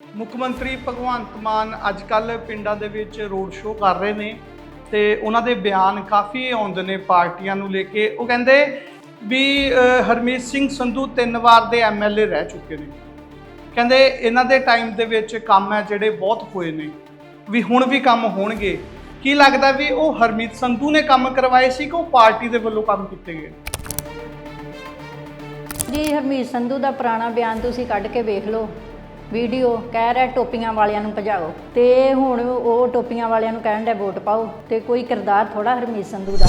ਮੁੱਖ ਮੰਤਰੀ ਭਗਵੰਤ ਮਾਨ ਅੱਜ ਕੱਲ ਪਿੰਡਾਂ ਦੇ ਵਿੱਚ ਰੋਡ ਸ਼ੋਅ ਕਰ ਰਹੇ ਨੇ ਤੇ ਉਹਨਾਂ ਦੇ ਬਿਆਨ ਕਾਫੀ ਆਉਂਦੇ ਨੇ ਪਾਰਟੀਆਂ ਨੂੰ ਲੈ ਕੇ। ਉਹ ਕਹਿੰਦੇ ਵੀ ਹਰਮੀਤ ਸਿੰਘ ਸੰਧੂ ਤਿੰਨ ਵਾਰ ਦੇ ਐਮਐਲਏ ਰਹਿ ਚੁੱਕੇ ਨੇ। ਕਹਿੰਦੇ ਇਹਨਾਂ ਦੇ ਟਾਈਮ ਦੇ ਵਿੱਚ ਕੰਮ ਹੈ ਜਿਹੜੇ ਬਹੁਤ ਹੋਏ ਨੇ। ਵੀ ਹੁਣ ਵੀ ਕੰਮ ਹੋਣਗੇ। ਕੀ ਲੱਗਦਾ ਵੀ ਉਹ ਹਰਮੀਤ ਸੰਧੂ ਨੇ ਕੰਮ ਕਰਵਾਏ ਸੀ ਕਿ ਉਹ ਪਾਰਟੀ ਦੇ ਵੱਲੋਂ ਕੰਮ ਕੀਤੇ ਗਏ? ਜੀ, ਹਰਮੀਤ ਸੰਧੂ ਦਾ ਪੁਰਾਣਾ ਬਿਆਨ ਤੁਸੀਂ ਕੱਢ ਕੇ ਵੇਖ ਲਓ। ਵੀਡੀਓ ਕਹਿ ਰਿਹਾ ਟੋਪੀਆਂ ਵਾਲਿਆਂ ਨੂੰ ਭਜਾਓ। ਤੇ ਹੁਣ ਉਹ ਟੋਪੀਆਂ ਵਾਲਿਆਂ ਨੂੰ ਕਹਿਣ ਦਾ ਵੋਟ ਪਾਓ ਤੇ ਕੋਈ ਕਿਰਦਾਰ ਥੋੜਾ ਹਰਮੀਤ ਸੰਧੂ ਦਾ।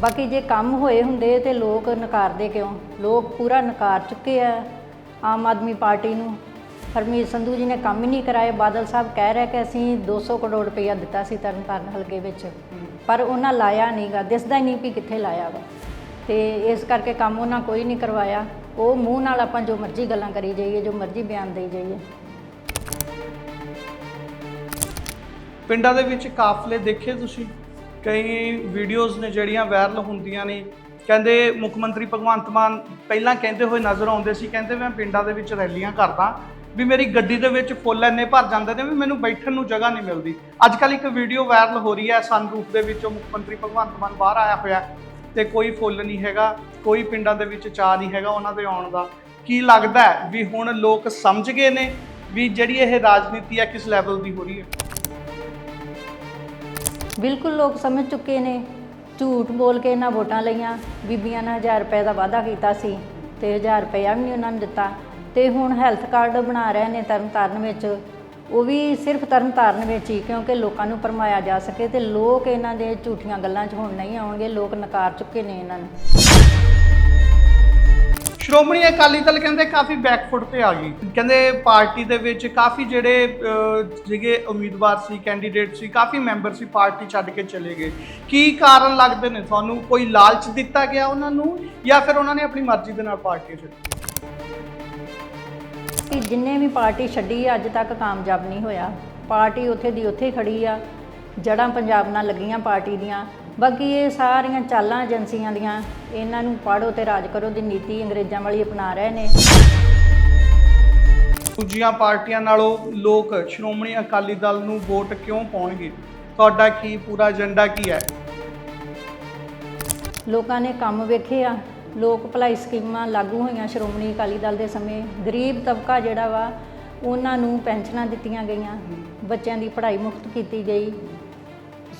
ਬਾਕੀ ਜੇ ਕੰਮ ਹੋਏ ਹੁੰਦੇ ਤੇ ਲੋਕ ਨਕਾਰਦੇ ਕਿਉਂ? ਲੋਕ ਪੂਰਾ ਨਕਾਰ ਚੁੱਕੇ ਆ ਆਮ ਆਦਮੀ ਪਾਰਟੀ ਨੂੰ। ਹਰਮੀਤ ਸੰਧੂ ਜੀ ਨੇ ਕੰਮ ਹੀ ਨਹੀਂ ਕਰਾਏ। ਬਾਦਲ ਸਾਹਿਬ ਕਹਿ ਰਿਹਾ ਕਿ ਅਸੀਂ 200 ਕਰੋੜ ਰੁਪਇਆ ਦਿੱਤਾ ਸੀ ਤਰਨਤਾਰਨ ਹਲਕੇ ਵਿੱਚ। ਪਰ ਉਹਨਾਂ ਲਾਇਆ ਨਹੀਂਗਾ ਦਿਸਦਾ ਹੀ ਨਹੀਂ ਵੀ ਕਿੱਥੇ ਲਾਇਆ ਵਾ। ਤੇ ਇਸ ਕਰਕੇ ਕੰਮ ਉਹਨਾਂ ਕੋਈ ਨਹੀਂ ਕਰਵਾਇਆ। ਉਹ ਮੂੰਹ ਨਾਲ ਆਪਾਂ ਜੋ ਮਰਜ਼ੀ ਗੱਲਾਂ ਕਰੀ ਜਾਈਏ, ਜੋ ਮਰਜ਼ੀ ਬਿਆਨ ਦੇਈ ਜਾਈਏ। ਪਿੰਡਾਂ ਦੇ ਵਿੱਚ ਕਾਫਲੇ ਦੇਖੇ ਤੁਸੀਂ? ਕਈ ਵੀਡੀਓਜ਼ ਨੇ ਜਿਹੜੀਆਂ ਵਾਇਰਲ ਹੁੰਦੀਆਂ ਨੇ। ਕਹਿੰਦੇ ਮੁੱਖ ਮੰਤਰੀ ਭਗਵੰਤ ਮਾਨ ਪਹਿਲਾਂ ਕਹਿੰਦੇ ਹੋਏ ਨਜ਼ਰ ਆਉਂਦੇ ਸੀ, ਕਹਿੰਦੇ ਮੈਂ ਪਿੰਡਾਂ ਦੇ ਵਿੱਚ ਰੈਲੀਆਂ ਕਰਦਾ, ਵੀ ਮੇਰੀ ਗੱਡੀ ਦੇ ਵਿੱਚ ਫੁੱਲ ਇੰਨੇ ਭਰ ਜਾਂਦੇ ਨੇ ਵੀ ਮੈਨੂੰ ਬੈਠਣ ਨੂੰ ਜਗ੍ਹਾ ਨਹੀਂ ਮਿਲਦੀ। ਅੱਜ ਕੱਲ ਇੱਕ ਵੀਡੀਓ ਵਾਇਰਲ ਹੋ ਰਹੀ ਹੈ ਸਨਰੂਫ ਦੇ ਵਿੱਚੋਂ ਮੁੱਖ ਮੰਤਰੀ ਭਗਵੰਤ ਮਾਨ ਬਾਹਰ ਆਇਆ ਹੋਇਆ। ਤੇ ਕੋਈ ਫੁੱਲ ਨਹੀਂ ਹੈਗਾ, ਕੋਈ ਪਿੰਡਾਂ ਦੇ ਵਿੱਚ ਚਾਹ ਨਹੀਂ ਹੈਗਾ ਉਹਨਾਂ ਦੇ ਆਉਣ ਦਾ। ਕੀ ਲੱਗਦਾ ਵੀ ਹੁਣ ਲੋਕ ਸਮਝ ਗਏ ਨੇ ਵੀ ਜਿਹੜੀ ਇਹ ਰਾਜਨੀਤੀ ਹੈ ਕਿਸ ਲੈਵਲ ਦੀ ਹੋ ਰਹੀ ਹੈ? ਬਿਲਕੁਲ ਲੋਕ ਸਮਝ ਚੁੱਕੇ ਨੇ। ਝੂਠ ਬੋਲ ਕੇ ਇਹਨਾਂ ਵੋਟਾਂ ਲਈਆਂ। ਬੀਬੀਆਂ ਨੇ 1000 ਰੁਪਏ ਦਾ ਵਾਅਦਾ ਕੀਤਾ ਸੀ ਤੇ 1000 ਰੁਪਇਆ ਵੀ ਨਹੀਂ ਉਹਨਾਂ ਨੂੰ ਦਿੱਤਾ। ਤੇ ਹੁਣ ਹੈਲਥ ਕਾਰਡ ਬਣਾ ਰਹੇ ਨੇ ਤਰਨਤਾਰਨ ਵਿੱਚ। ਉਹ ਵੀ ਸਿਰਫ ਤਰਨਤਾਰਨ ਵਿੱਚ ਹੀ ਕਿਉਂਕਿ ਲੋਕਾਂ ਨੂੰ ਭਰਮਾਇਆ ਜਾ ਸਕੇ ਤੇ ਲੋਕ ਇਹਨਾਂ ਦੇ ਝੂਠੀਆਂ ਗੱਲਾਂ 'ਚ ਹੁਣ ਨਹੀਂ ਆਉਣਗੇ ਲੋਕ ਨਕਾਰ ਚੁੱਕੇ ਨੇ ਇਹਨਾਂ ਨੂੰ। ਸ਼੍ਰੋਮਣੀ ਅਕਾਲੀ ਦਲ ਕਹਿੰਦੇ ਕਾਫੀ ਬੈਕਫੁੱਟ ਤੇ ਆ ਗਈ। ਕਹਿੰਦੇ ਪਾਰਟੀ ਦੇ ਵਿੱਚ ਕਾਫੀ ਜਿਹੜੇ ਅਹ, ਸੀਗੇ ਉਮੀਦਵਾਰ ਸੀ ਕੈਂਡੀਡੇਟ ਸੀ ਕਾਫੀ ਮੈਂਬਰ ਸੀ ਪਾਰਟੀ ਛੱਡ ਕੇ ਚਲੇ ਗਏ। ਕੀ ਕਾਰਨ ਲੱਗਦੇ ਨੇ? ਤੁਹਾਨੂੰ ਕੋਈ ਲਾਲਚ ਦਿੱਤਾ ਗਿਆ ਉਹਨਾਂ ਨੂੰ ਜਾਂ ਫਿਰ ਉਹਨਾਂ ਨੇ ਆਪਣੀ ਮਰਜ਼ੀ ਦੇ ਨਾਲ ਪਾਰਟੀ ਛੱਡੀ ਕਿ ਜਿੰਨੇ ਵੀ ਪਾਰਟੀ ਛੱਡੀ ਅੱਜ ਤੱਕ ਕਾਮਯਾਬ ਨਹੀਂ ਹੋਇਆ। ਪਾਰਟੀ ਉੱਥੇ ਦੀ ਉੱਥੇ ਖੜੀ ਆ ਜੜਾਂ ਪੰਜਾਬ ਨਾਲ ਲੱਗੀਆਂ ਪਾਰਟੀ ਦੀਆਂ। ਬਾਕੀ ਇਹ ਸਾਰੀਆਂ ਚਾਲਾਂ ਏਜੰਸੀਆਂ ਦੀਆਂ ਇਹਨਾਂ ਨੂੰ ਪਾੜੋ ਤੇ ਰਾਜ ਕਰੋ ਦੀ ਨੀਤੀ ਅੰਗਰੇਜ਼ਾਂ ਵਾਲੀ ਅਪਣਾ ਰਹੇ ਨੇ। ਦੂਜੀਆਂ ਪਾਰਟੀਆਂ ਨਾਲੋਂ ਲੋਕ ਸ਼੍ਰੋਮਣੀ ਅਕਾਲੀ ਦਲ ਨੂੰ ਵੋਟ ਕਿਉਂ ਪਾਉਣਗੇ? ਤੁਹਾਡਾ ਕੀ ਪੂਰਾ ਏਜੰਡਾ ਕੀ ਹੈ? ਲੋਕਾਂ ਨੇ ਕੰਮ ਵੇਖੇ ਆ ਲੋਕ ਭਲਾਈ ਸਕੀਮਾਂ ਲਾਗੂ ਹੋਈਆਂ ਸ਼੍ਰੋਮਣੀ ਅਕਾਲੀ ਦਲ ਦੇ ਸਮੇਂ, ਗਰੀਬ ਤਬਕਾ ਜਿਹੜਾ ਵਾ, ਉਹਨਾਂ ਨੂੰ ਪੈਨਸ਼ਨਾਂ ਦਿੱਤੀਆਂ ਗਈਆਂ, ਬੱਚਿਆਂ ਦੀ ਪੜ੍ਹਾਈ ਮੁਫਤ ਕੀਤੀ ਗਈ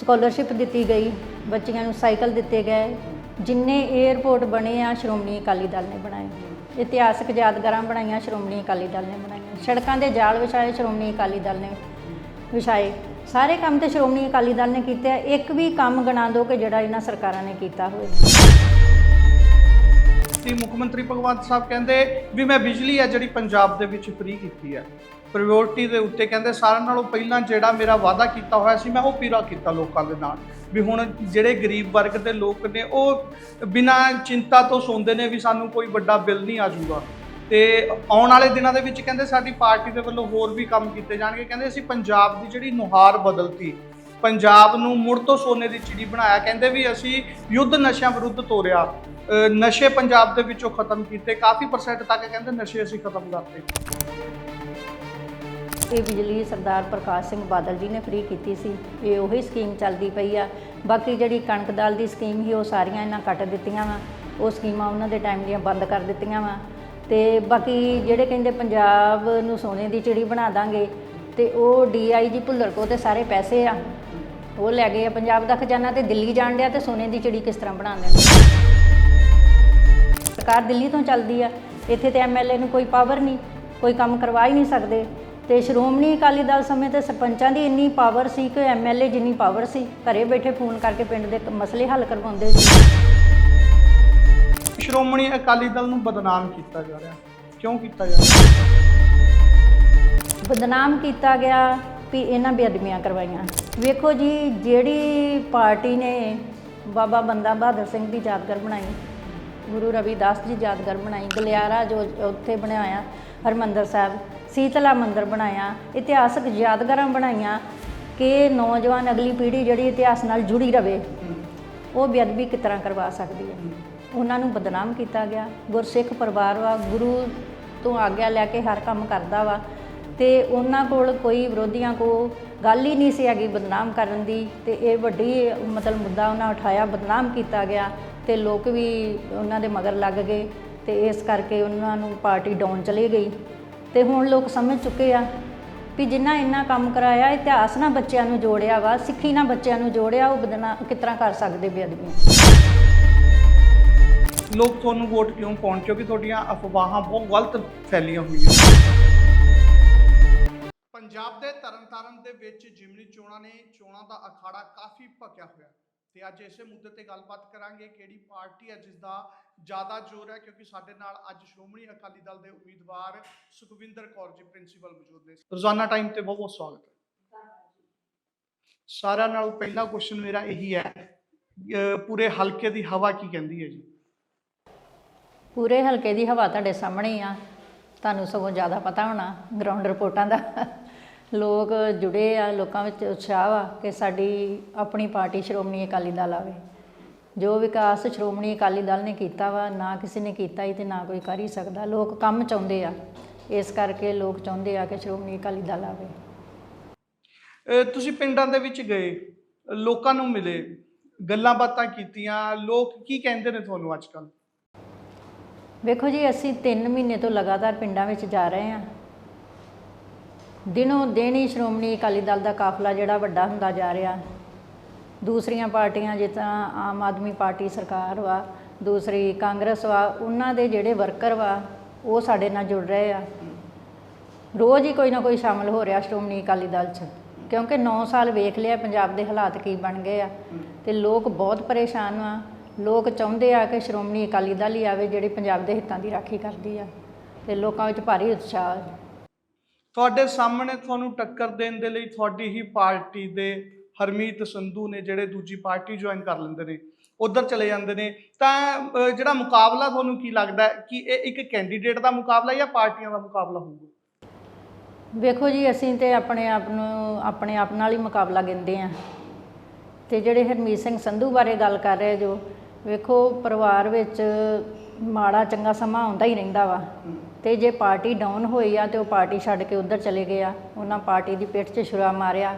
ਸਕਾਲਰਸ਼ਿਪ ਦਿੱਤੀ ਗਈ, ਬੱਚਿਆਂ ਨੂੰ ਸਾਈਕਲ ਦਿੱਤੇ ਗਏ, ਜਿੰਨੇ 에ਅਰਪੋਰਟ ਬਣੇ ਆ ਸ਼੍ਰੋਮਣੀ ਅਕਾਲੀ ਦਲ ਨੇ ਬਣਾਏ, ਇਤਿਹਾਸਕ ਯਾਦਗਾਰਾਂ ਬਣਾਈਆਂ ਸ਼੍ਰੋਮਣੀ ਅਕਾਲੀ ਦਲ ਨੇ ਬਣਾਈਆਂ, ਸੜਕਾਂ ਦੇ ਜਾਲ ਵਿਛਾਏ ਸ਼੍ਰੋਮਣੀ ਅਕਾਲੀ ਦਲ ਨੇ ਵਿਛਾਏ, ਸਾਰੇ ਕੰਮ ਤੇ ਸ਼੍ਰੋਮਣੀ ਅਕਾਲੀ ਦਲ ਨੇ ਕੀਤੇ ਆ, ਇੱਕ ਵੀ ਕੰਮ ਗਣਾ ਦਿਓ ਕਿ ਜਿਹੜਾ ਇਹਨਾਂ ਸਰਕਾਰਾਂ ਨੇ ਕੀਤਾ ਹੋਵੇ। ਕਿ ਮੁੱਖ ਮੰਤਰੀ ਭਗਵੰਤ ਸਾਹਿਬ ਕਹਿੰਦੇ ਵੀ ਮੈਂ ਬਿਜਲੀ ਹੈ ਜਿਹੜੀ ਪੰਜਾਬ ਦੇ ਵਿੱਚ ਫ੍ਰੀ ਕੀਤੀ ਹੈ। ਪ੍ਰਾਇੋਰਟੀ ਦੇ ਉੱਤੇ ਕਹਿੰਦੇ ਸਾਰਿਆਂ ਨਾਲੋਂ ਪਹਿਲਾਂ ਜਿਹੜਾ ਮੇਰਾ ਵਾਅਦਾ ਕੀਤਾ ਹੋਇਆ ਸੀ, ਮੈਂ ਉਹ ਪੂਰਾ ਕੀਤਾ ਲੋਕਾਂ ਦੇ ਨਾਲ। ਵੀ ਹੁਣ ਜਿਹੜੇ ਗਰੀਬ ਵਰਗ ਦੇ ਲੋਕ ਨੇ, ਉਹ ਬਿਨਾਂ ਚਿੰਤਾ ਤੋਂ ਸੌਂਦੇ ਨੇ ਵੀ ਸਾਨੂੰ ਕੋਈ ਵੱਡਾ ਬਿੱਲ ਨਹੀਂ ਆ ਜਾਊਗਾ ਤੇ ਆਉਣ ਵਾਲੇ ਦਿਨਾਂ ਦੇ ਵਿੱਚ ਕਹਿੰਦੇ ਸਾਡੀ ਪਾਰਟੀ ਦੇ ਵੱਲੋਂ ਹੋਰ ਵੀ ਕੰਮ ਕੀਤੇ ਜਾਣਗੇ। ਕਹਿੰਦੇ ਅਸੀਂ ਪੰਜਾਬ ਦੀ ਜਿਹੜੀ ਨੁਹਾਰ ਬਦਲਤੀ ਪੰਜਾਬ ਨੂੰ ਮੁੜ ਤੋਂ ਸੋਨੇ ਦੀ ਚਿੜੀ ਬਣਾਇਆ। ਕਹਿੰਦੇ ਵੀ ਅਸੀਂ ਯੁੱਧ ਨਸ਼ਿਆਂ ਵਿਰੁੱਧ ਤੋਰਿਆ। ਨਸ਼ੇ ਪੰਜਾਬ ਦੇ ਵਿੱਚੋਂ ਖਤਮ ਕੀਤੇ। ਕਾਫੀ ਪਰਸੈਂਟ ਤੱਕ ਕਹਿੰਦੇ ਨਸ਼ੇ ਅਸੀਂ ਖਤਮ ਕਰਤੇ। ਇਹ ਬਿਜਲੀ ਸਰਦਾਰ ਪ੍ਰਕਾਸ਼ ਸਿੰਘ ਬਾਦਲ ਜੀ ਨੇ ਫ੍ਰੀ ਕੀਤੀ ਸੀ। ਇਹ ਉਹੀ ਸਕੀਮ ਚੱਲਦੀ ਪਈ ਆ। ਬਾਕੀ ਜਿਹੜੀ ਕਣਕ ਦਾਲ ਦੀ ਸਕੀਮ ਸੀ, ਉਹ ਸਾਰੀਆਂ ਇਹਨਾਂ ਕੱਟ ਦਿੱਤੀਆਂ ਵਾ। ਉਹ ਸਕੀਮਾਂ ਉਹਨਾਂ ਦੇ ਟਾਈਮ ਦੀਆਂ ਬੰਦ ਕਰ ਦਿੱਤੀਆਂ ਵਾ। ਤੇ ਬਾਕੀ ਜਿਹੜੇ ਕਹਿੰਦੇ ਪੰਜਾਬ ਨੂੰ ਸੋਨੇ ਦੀ ਚਿੜੀ ਬਣਾ ਦਾਂਗੇ, ਤੇ ਉਹ ਡੀਆਈਜੀ ਭੁੱਲਰ ਕੋ ਤੇ ਸਾਰੇ ਪੈਸੇ ਆ। ਉਹ ਲੈ ਗਏ ਆ ਪੰਜਾਬ ਦਾ ਖਜ਼ਾਨਾ ਤੇ ਦਿੱਲੀ ਜਾਣ ਡਿਆ ਤੇ ਸੋਨੇ ਦੀ ਚਿੜੀ ਕਿਸ ਤਰ੍ਹਾਂ ਬਣਾ ਦੇਣੀ ਸਰਕਾਰ ਦਿੱਲੀ ਤੋਂ ਚੱਲਦੀ ਆ ਇੱਥੇ ਤੇ ਐਮਐਲਏ ਨੂੰ ਕੋਈ ਪਾਵਰ ਨਹੀਂ ਕੋਈ ਕੰਮ ਕਰਵਾ ਹੀ ਨਹੀਂ ਸਕਦੇ। ਤੇ ਸ਼੍ਰੋਮਣੀ ਅਕਾਲੀ ਦਲ ਸਮੇਂ ਤੇ ਸਰਪੰਚਾਂ ਦੀ ਇੰਨੀ ਪਾਵਰ ਸੀ ਕਿ ਐਮਐਲਏ ਜਿੰਨੀ ਪਾਵਰ ਸੀ ਘਰੇ ਬੈਠੇ ਫੋਨ ਕਰਕੇ ਪਿੰਡ ਦੇ ਮਸਲੇ ਹੱਲ ਕਰਵਾਉਂਦੇ ਸੀ। ਸ਼੍ਰੋਮਣੀ ਅਕਾਲੀ ਦਲ ਨੂੰ ਬਦਨਾਮ ਕੀਤਾ ਜਾ ਰਿਹਾ। ਕਿਉਂ ਕੀਤਾ ਜਾ ਰਿਹਾ? ਬਦਨਾਮ ਕੀਤਾ ਗਿਆ। ਵੀ ਇਹਨਾਂ ਬੇਅਦਬੀਆਂ ਕਰਵਾਈਆਂ। ਵੇਖੋ ਜੀ, ਜਿਹੜੀ ਪਾਰਟੀ ਨੇ ਬਾਬਾ ਬੰਦਾ ਬਹਾਦਰ ਸਿੰਘ ਦੀ ਯਾਦਗਾਰ ਬਣਾਈ, ਗੁਰੂ ਰਵਿਦਾਸ ਜੀ ਯਾਦਗਾਰ ਬਣਾਈ, ਗਲਿਆਰਾ ਜੋ ਉੱਥੇ ਬਣਾਇਆ, ਹਰਮੰਦਰ ਸਾਹਿਬ, ਸੀਤਲਾ ਮੰਦਿਰ ਬਣਾਇਆ, ਇਤਿਹਾਸਕ ਯਾਦਗਾਰਾਂ ਬਣਾਈਆਂ ਕਿ ਨੌਜਵਾਨ ਅਗਲੀ ਪੀੜ੍ਹੀ ਜਿਹੜੀ ਇਤਿਹਾਸ ਨਾਲ ਜੁੜੀ ਰਵੇ, ਉਹ ਬੇਅਦਬੀ ਕਿਸ ਤਰ੍ਹਾਂ ਕਰਵਾ ਸਕਦੀ ਹੈ? ਉਹਨਾਂ ਨੂੰ ਬਦਨਾਮ ਕੀਤਾ ਗਿਆ। ਗੁਰਸਿੱਖ ਪਰਿਵਾਰ ਵਾ, ਗੁਰੂ ਤੋਂ ਆਗਿਆ ਲੈ ਕੇ ਹਰ ਕੰਮ ਕਰਦਾ ਵਾ। ਤੇ ਉਹਨਾਂ ਕੋਲ ਕੋਈ ਵਿਰੋਧੀਆਂ ਕੋ ਗੱਲ ਹੀ ਨਹੀਂ ਸੀ ਹੈਗੀ ਬਦਨਾਮ ਕਰਨ ਦੀ ਤੇ ਇਹ ਵੱਡੀ, ਮਤਲਬ ਮੁੱਦਾ ਉਹਨਾਂ ਉਠਾਇਆ, ਬਦਨਾਮ ਕੀਤਾ ਗਿਆ ਤੇ ਲੋਕ ਵੀ ਉਹਨਾਂ ਦੇ ਮਗਰ ਲੱਗ ਗਏ ਤੇ ਇਸ ਕਰਕੇ ਉਹਨਾਂ ਨੂੰ ਪਾਰਟੀ ਡਾਊਨ ਚਲੀ ਗਈ। ਤੇ ਹੁਣ ਲੋਕ ਸਮਝ ਚੁੱਕੇ ਆ ਵੀ ਜਿੰਨਾ ਇੰਨਾ ਕੰਮ ਕਰਾਇਆ, ਇਤਿਹਾਸ ਨਾਲ ਬੱਚਿਆਂ ਨੂੰ ਜੋੜਿਆ ਵਾ, ਸਿੱਖੀ ਨਾਲ ਬੱਚਿਆਂ ਨੂੰ ਜੋੜਿਆ, ਉਹ ਬਦਨਾ ਕਿਤਨਾ ਕਰ ਸਕਦੇ ਬੇਅਦਬੀ ਲੋਕ ਤੁਹਾਨੂੰ ਵੋਟ ਕਿਉਂ ਪਾਉਣ? ਕਿਉਂਕਿ ਤੁਹਾਡੀਆਂ ਅਫਵਾਹਾਂ ਬਹੁਤ ਗਲਤ ਫੈਲੀਆਂ ਹੋਈਆਂ। ਪੰਜਾਬ ਦੇ ਤਰਨਤਾਰਨ ਦੇ ਵਿੱਚ ਜਿਮਨੀ ਚੋਣਾਂ ਨੇ, ਚੋਣਾਂ ਦਾ ਅਖਾੜਾ ਕਾਫੀ ਭਖਿਆ ਹੋਇਆ ਤੇ ਅੱਜ ਇਸੇ ਮੁੱਦੇ ਤੇ ਗੱਲਬਾਤ ਕਰਾਂਗੇ ਕਿਹੜੀ ਪਾਰਟੀ ਹੈ ਜਿਸ ਦਾ ਜ਼ਿਆਦਾ ਜ਼ੋਰ ਹੈ, ਕਿਉਂਕਿ ਸਾਡੇ ਨਾਲ ਅੱਜ ਸ਼੍ਰੋਮਣੀ ਅਕਾਲੀ ਦਲ ਦੇ ਉਮੀਦਵਾਰ ਸੁਖਵਿੰਦਰ ਕੌਰ ਜੀ ਪ੍ਰਿੰਸੀਪਲ ਮੌਜੂਦ ਨੇ। ਰੋਜ਼ਾਨਾ ਟਾਈਮ ਤੇ ਬਹੁਤ ਬਹੁਤ ਸਵਾਗਤ ਹੈ। ਸਾਰਿਆਂ ਨਾਲੋਂ ਪਹਿਲਾ ਕੁਐਸਚਨ ਮੇਰਾ ਇਹੀ ਹੈ ਪੂਰੇ ਹਲਕੇ ਦੀ ਹਵਾ ਕੀ ਕਹਿੰਦੀ ਹੈ ਜੀ? ਪੂਰੇ ਹਲਕੇ ਦੀ ਹਵਾ ਤੁਹਾਡੇ ਸਾਹਮਣੇ ਆ। ਤੁਹਾਨੂੰ ਸਗੋਂ ਜ਼ਿਆਦਾ ਪਤਾ ਹੋਣਾ ਗਰਾਊਂਡ ਰਿਪੋਰਟਾਂ ਦਾ। ਲੋਕ ਜੁੜੇ ਆ ਲੋਕਾਂ ਵਿੱਚ ਉਤਸ਼ਾਹ ਆ ਕਿ ਸਾਡੀ ਆਪਣੀ ਪਾਰਟੀ ਸ਼੍ਰੋਮਣੀ ਅਕਾਲੀ ਦਲ ਆਵੇ। ਜੋ ਵਿਕਾਸ ਸ਼੍ਰੋਮਣੀ ਅਕਾਲੀ ਦਲ ਨੇ ਕੀਤਾ ਵਾ ਨਾ ਕਿਸੇ ਨੇ ਕੀਤਾ ਹੀ ਤੇ ਨਾ ਕੋਈ ਕਰ ਹੀ ਸਕਦਾ। ਲੋਕ ਕੰਮ ਚਾਹੁੰਦੇ ਆ। ਇਸ ਕਰਕੇ ਲੋਕ ਚਾਹੁੰਦੇ ਆ ਕਿ ਸ਼੍ਰੋਮਣੀ ਅਕਾਲੀ ਦਲ ਆਵੇ। ਅਹ ਤੁਸੀਂ ਪਿੰਡਾਂ ਦੇ ਵਿੱਚ ਗਏ ਲੋਕਾਂ ਨੂੰ ਮਿਲੇ ਗੱਲਾਂ ਬਾਤਾਂ ਕੀਤੀਆਂ ਲੋਕ ਕੀ ਕਹਿੰਦੇ ਨੇ ਤੁਹਾਨੂੰ ਅੱਜ ਕੱਲ ਵੇਖੋ ਜੀ ਅਸੀਂ 3 ਮਹੀਨੇ ਤੋਂ ਲਗਾਤਾਰ ਪਿੰਡਾਂ ਵਿੱਚ ਜਾ ਰਹੇ ਹਾਂ। ਦਿਨੋਂ ਦਿਨ ਹੀ ਸ਼੍ਰੋਮਣੀ ਅਕਾਲੀ ਦਲ ਦਾ ਕਾਫਲਾ ਜਿਹੜਾ ਵੱਡਾ ਹੁੰਦਾ ਜਾ ਰਿਹਾ। ਦੂਸਰੀਆਂ ਪਾਰਟੀਆਂ ਜਿਸ ਤਰ੍ਹਾਂ ਆਮ ਆਦਮੀ ਪਾਰਟੀ ਸਰਕਾਰ ਵਾ, ਦੂਸਰੀ ਕਾਂਗਰਸ ਵਾ, ਉਹਨਾਂ ਦੇ ਜਿਹੜੇ ਵਰਕਰ ਵਾ, ਉਹ ਸਾਡੇ ਨਾਲ ਜੁੜ ਰਹੇ ਆ। ਰੋਜ਼ ਹੀ ਕੋਈ ਨਾ ਕੋਈ ਸ਼ਾਮਲ ਹੋ ਰਿਹਾ ਸ਼੍ਰੋਮਣੀ ਅਕਾਲੀ ਦਲ 'ਚ, ਕਿਉਂਕਿ 9 ਸਾਲ ਵੇਖ ਲਿਆ ਪੰਜਾਬ ਦੇ ਹਾਲਾਤ ਕੀ ਬਣ ਗਏ ਆ। ਤੇ ਲੋਕ ਬਹੁਤ ਪਰੇਸ਼ਾਨ ਆ ਲੋਕ ਚਾਹੁੰਦੇ ਆ ਕਿ ਸ਼੍ਰੋਮਣੀ ਅਕਾਲੀ ਦਲ ਹੀ ਆਵੇ, ਜਿਹੜੀ ਪੰਜਾਬ ਦੇ ਹਿੱਤਾਂ ਦੀ ਰਾਖੀ ਕਰਦੀ ਆ। ਤੇ ਲੋਕਾਂ ਵਿੱਚ ਭਾਰੀ ਉਤਸ਼ਾਹ। ਤੁਹਾਡੇ ਸਾਹਮਣੇ ਤੁਹਾਨੂੰ ਟੱਕਰ ਦੇਣ ਦੇ ਲਈ ਤੁਹਾਡੀ ਹੀ ਪਾਰਟੀ ਦੇ ਹਰਮੀਤ ਸੰਧੂ ਨੇ ਜਿਹੜੇ ਦੂਜੀ ਪਾਰਟੀ ਜੁਆਇਨ ਕਰ ਲੈਂਦੇ ਨੇ ਉਧਰ ਚਲੇ ਜਾਂਦੇ ਨੇ। ਤਾਂ ਜਿਹੜਾ ਮੁਕਾਬਲਾ ਤੁਹਾਨੂੰ ਕੀ ਲੱਗਦਾ ਕਿ ਇਹ ਇੱਕ ਕੈਂਡੀਡੇਟ ਦਾ ਮੁਕਾਬਲਾ ਜਾਂ ਪਾਰਟੀਆਂ ਦਾ ਮੁਕਾਬਲਾ ਹੋਊਗਾ? ਵੇਖੋ ਜੀ ਅਸੀਂ ਤੇ ਆਪਣੇ ਆਪ ਨੂੰ ਆਪਣੇ ਆਪ ਨਾਲ ਹੀ ਮੁਕਾਬਲਾ ਗਿੰਦੇ ਆ ਤੇ ਜਿਹੜੇ ਹਰਮੀਤ ਸਿੰਘ ਸੰਧੂ ਬਾਰੇ ਗੱਲ ਕਰ ਰਹੇ ਜੋ ਵੇਖੋ ਪਰਿਵਾਰ ਵਿੱਚ ਮਾੜਾ ਚੰਗਾ ਸਮਾਂ ਆਉਂਦਾ ਹੀ ਰਹਿੰਦਾ ਵਾ। ਤੇ ਜੇ ਪਾਰਟੀ ਡਾਊਨ ਹੋਈ ਆ ਤੇ ਉਹ ਪਾਰਟੀ ਛੱਡ ਕੇ ਉਧਰ ਚਲੇ ਗਏ ਆ। ਉਹਨਾਂ ਪਾਰਟੀ ਦੀ ਪਿੱਠ 'ਚ ਛੁਰਾ ਮਾਰਿਆ।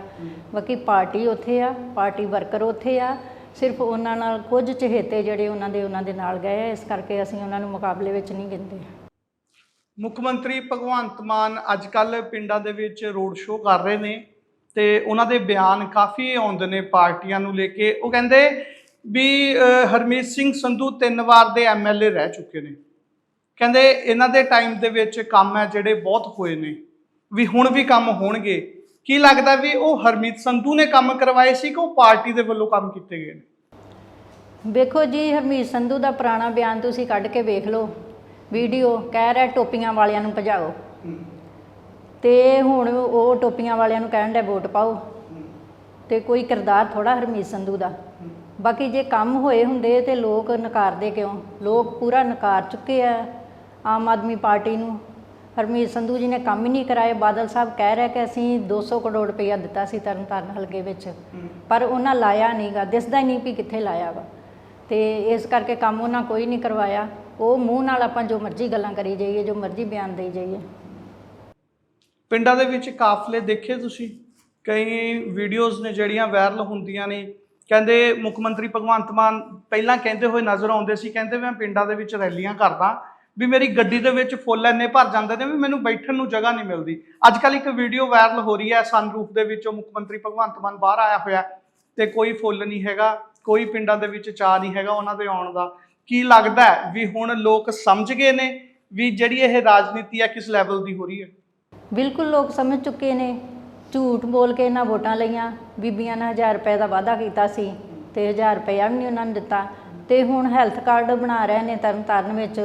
ਬਾਕੀ ਪਾਰਟੀ ਉੱਥੇ ਆ ਪਾਰਟੀ ਵਰਕਰ ਉੱਥੇ ਆ। ਸਿਰਫ ਉਹਨਾਂ ਨਾਲ ਕੁਝ ਚਹੇਤੇ ਜਿਹੜੇ ਉਹਨਾਂ ਦੇ ਉਹਨਾਂ ਦੇ ਨਾਲ ਗਏ ਆ, ਇਸ ਕਰਕੇ ਅਸੀਂ ਉਹਨਾਂ ਨੂੰ ਮੁਕਾਬਲੇ ਵਿੱਚ ਨਹੀਂ ਗਿਣਦੇ। ਮੁੱਖ ਮੰਤਰੀ ਭਗਵੰਤ ਮਾਨ ਅੱਜ ਕੱਲ ਪਿੰਡਾਂ ਦੇ ਵਿੱਚ ਰੋਡ ਸ਼ੋਅ ਕਰ ਰਹੇ ਨੇ ਤੇ ਉਹਨਾਂ ਦੇ ਬਿਆਨ ਕਾਫੀ ਆਉਂਦੇ ਨੇ ਪਾਰਟੀਆਂ ਨੂੰ ਲੈ ਕੇ। ਉਹ ਕਹਿੰਦੇ ਵੀ ਹਰਮੀਤ ਸਿੰਘ ਸੰਧੂ ਤਿੰਨ ਵਾਰ ਦੇ ਐਮਐਲਏ ਰਹਿ ਚੁੱਕੇ ਨੇ। ਕਹਿੰਦੇ ਇਹਨਾਂ ਦੇ ਟਾਈਮ ਦੇ ਵਿੱਚ ਕੰਮ ਹੈ ਜਿਹੜੇ ਬਹੁਤ ਹੋਏ ਨੇ। ਵੀ ਹੁਣ ਵੀ ਕੰਮ ਹੋਣਗੇ। ਕੀ ਲੱਗਦਾ ਵੀ ਉਹ ਹਰਮੀਤ ਸੰਧੂ ਨੇ ਕੰਮ ਕਰਵਾਏ ਸੀ ਕਿ ਉਹ ਪਾਰਟੀ ਦੇ ਵੱਲੋਂ ਕੰਮ ਕੀਤੇ ਗਏ ਨੇ? ਵੇਖੋ ਜੀ, ਹਰਮੀਤ ਸੰਧੂ ਦਾ ਪੁਰਾਣਾ ਬਿਆਨ ਤੁਸੀਂ ਕੱਢ ਕੇ ਵੇਖ ਲਓ। ਵੀਡੀਓ ਕਹਿ ਰਿਹਾ ਟੋਪੀਆਂ ਵਾਲਿਆਂ ਨੂੰ ਭਜਾਓ। ਤੇ ਹੁਣ ਉਹ ਟੋਪੀਆਂ ਵਾਲਿਆਂ ਨੂੰ ਕਹਿਣ ਦਾ ਵੋਟ ਪਾਓ। ਤੇ ਕੋਈ ਕਿਰਦਾਰ ਥੋੜਾ ਹਰਮੀਤ ਸੰਧੂ ਦਾ। ਬਾਕੀ ਜੇ ਕੰਮ ਹੋਏ ਹੁੰਦੇ ਤੇ ਲੋਕ ਨਕਾਰਦੇ ਕਿਉਂ? ਲੋਕ ਪੂਰਾ ਨਕਾਰ ਚੁੱਕੇ ਆ। ਆਮ ਆਦਮੀ ਪਾਰਟੀ ਨੂੰ। ਹਰਮੀਤ ਸੰਧੂ ਜੀ ਨੇ ਕੰਮ ਹੀ ਨਹੀਂ ਕਰਾਏ। ਬਾਦਲ ਸਾਹਿਬ ਕਹਿ ਰਿਹਾ ਕਿ ਅਸੀਂ 200 ਕਰੋੜ ਰੁਪਇਆ ਦਿੱਤਾ ਸੀ ਤਰਨਤਾਰਨ ਹਲਕੇ ਵਿੱਚ। ਪਰ ਉਹਨਾਂ ਲਾਇਆ ਨਹੀਂਗਾ। ਦਿਸਦਾ ਹੀ ਨਹੀਂ ਵੀ ਕਿੱਥੇ ਲਾਇਆ ਵਾ। ਤੇ ਇਸ ਕਰਕੇ ਕੰਮ ਉਹਨਾਂ ਕੋਈ ਨਹੀਂ ਕਰਵਾਇਆ। ਉਹ ਮੂੰਹ ਨਾਲ ਆਪਾਂ ਜੋ ਮਰਜ਼ੀ ਗੱਲਾਂ ਕਰੀ ਜਾਈਏ, ਜੋ ਮਰਜ਼ੀ ਬਿਆਨ ਦੇਈ ਜਾਈਏ। ਪਿੰਡਾਂ ਦੇ ਵਿੱਚ ਕਾਫਲੇ ਦੇਖੇ ਤੁਸੀਂ? ਕਈ ਵੀਡੀਓਜ਼ ਨੇ ਜਿਹੜੀਆਂ ਵਾਇਰਲ ਹੁੰਦੀਆਂ ਨੇ। ਕਹਿੰਦੇ ਮੁੱਖ ਮੰਤਰੀ ਭਗਵੰਤ ਮਾਨ ਪਹਿਲਾਂ ਕਹਿੰਦੇ ਹੋਏ ਨਜ਼ਰ ਆਉਂਦੇ ਸੀ। ਕਹਿੰਦੇ ਮੈਂ ਪਿੰਡਾਂ ਦੇ ਵਿੱਚ ਰੈਲੀਆਂ ਕਰਦਾ। ਵੀ ਮੇਰੀ ਗੱਡੀ ਦੇ ਵਿੱਚ ਫੁੱਲ ਇੰਨੇ ਭਰ ਜਾਂਦੇ ਨੇ ਵੀ ਮੈਨੂੰ ਬੈਠਣ ਨੂੰ ਜਗ੍ਹਾ ਨਹੀਂ ਮਿਲਦੀ। ਅੱਜ ਕੱਲ ਇੱਕ ਵੀਡੀਓ ਵਾਇਰਲ ਹੋ ਰਹੀ ਹੈ ਸਨਰੂਫ ਦੇ ਵਿੱਚੋਂ ਮੁੱਖ ਮੰਤਰੀ ਭਗਵੰਤ ਮਾਨ ਬਾਹਰ ਆਇਆ ਹੋਇਆ ਹੈ ਤੇ ਕੋਈ ਫੁੱਲ ਨਹੀਂ ਹੈਗਾ, ਕੋਈ ਪਿੰਡਾਂ ਦੇ ਵਿੱਚ ਚਾਹ ਨਹੀਂ ਹੈਗਾ ਉਹਨਾਂ ਦੇ ਆਉਣ ਦਾ। ਕੀ ਲੱਗਦਾ ਵੀ ਹੁਣ ਲੋਕ ਸਮਝ ਗਏ ਨੇ ਵੀ ਜਿਹੜੀ ਇਹ ਰਾਜਨੀਤੀ ਹੈ ਕਿਸ ਲੈਵਲ ਦੀ ਹੋ ਰਹੀ ਹੈ? ਬਿਲਕੁਲ ਲੋਕ ਸਮਝ ਚੁੱਕੇ ਨੇ। ਝੂਠ ਬੋਲ ਕੇ ਇਹਨਾਂ ਵੋਟਾਂ ਲਈਆਂ, ਬੀਬੀਆਂ ਨੇ 1000 ਰੁਪਏ ਦਾ ਵਾਅਦਾ ਕੀਤਾ ਸੀ ਤੇ 1000 ਰੁਪਇਆ ਵੀ ਨਹੀਂ ਉਹਨਾਂ ਨੇ ਦਿੱਤਾ। ਤੇ ਹੁਣ ਹੈਲਥ ਕਾਰਡ ਬਣਾ ਰਹੇ ਨੇ ਤਰਨਤਾਰਨ ਵਿੱਚ।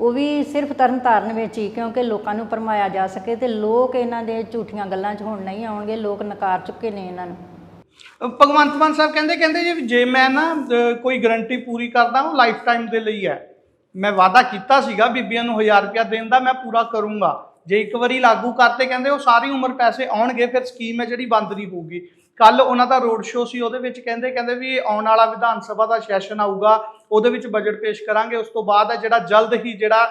ਉਹ ਵੀ ਸਿਰਫ ਤਰਨਤਾਰਨ ਵਿੱਚ ਹੀ, ਕਿਉਂਕਿ ਲੋਕਾਂ ਨੂੰ ਭਰਮਾਇਆ ਜਾ ਸਕੇ ਤੇ ਲੋਕ ਇਹਨਾਂ ਦੇ ਝੂਠੀਆਂ ਗੱਲਾਂ 'ਚ ਹੁਣ ਨਹੀਂ ਆਉਣਗੇ, ਲੋਕ ਨਕਾਰ ਚੁੱਕੇ ਨੇ ਇਹਨਾਂ ਨੂੰ। ਭਗਵੰਤ ਮਾਨ ਸਾਹਿਬ ਕਹਿੰਦੇ ਕਹਿੰਦੇ ਜੀ, ਜੇ ਮੈਂ ਨਾ ਕੋਈ ਗਰੰਟੀ ਪੂਰੀ ਕਰਦਾ, ਉਹ ਲਾਈਫ ਟਾਈਮ ਦੇ ਲਈ ਹੈ। ਮੈਂ ਵਾਅਦਾ ਕੀਤਾ ਸੀਗਾ, ਬੀਬੀਆਂ ਨੂੰ 1000 ਰੁਪਇਆ ਦੇਣ ਦਾ, ਮੈਂ ਪੂਰਾ ਕਰੂੰਗਾ। ਜੇ ਇੱਕ ਵਾਰੀ ਲਾਗੂ ਕਰਤੇ, ਕਹਿੰਦੇ ਉਹ ਸਾਰੀ ਉਮਰ ਪੈਸੇ ਆਉਣਗੇ, ਫਿਰ ਸਕੀਮ ਹੈ ਜਿਹੜੀ ਬੰਦ ਨਹੀਂ ਹੋਊਗੀ। ਕੱਲ ਉਹਨਾਂ ਦਾ ਰੋਡ ਸ਼ੋਅ ਸੀ, ਉਹਦੇ ਵਿੱਚ ਕਹਿੰਦੇ ਕਹਿੰਦੇ ਵੀ ਆਉਣ ਵਾਲਾ ਵਿਧਾਨ ਸਭਾ ਦਾ ਸੈਸ਼ਨ ਆਊਗਾ, ਉਹਦੇ ਵਿੱਚ ਬਜਟ ਪੇਸ਼ ਕਰਾਂਗੇ, ਉਸ ਤੋਂ ਬਾਅਦ ਹੈ ਜਿਹੜਾ ਜਲਦ ਹੀ ਜਿਹੜਾ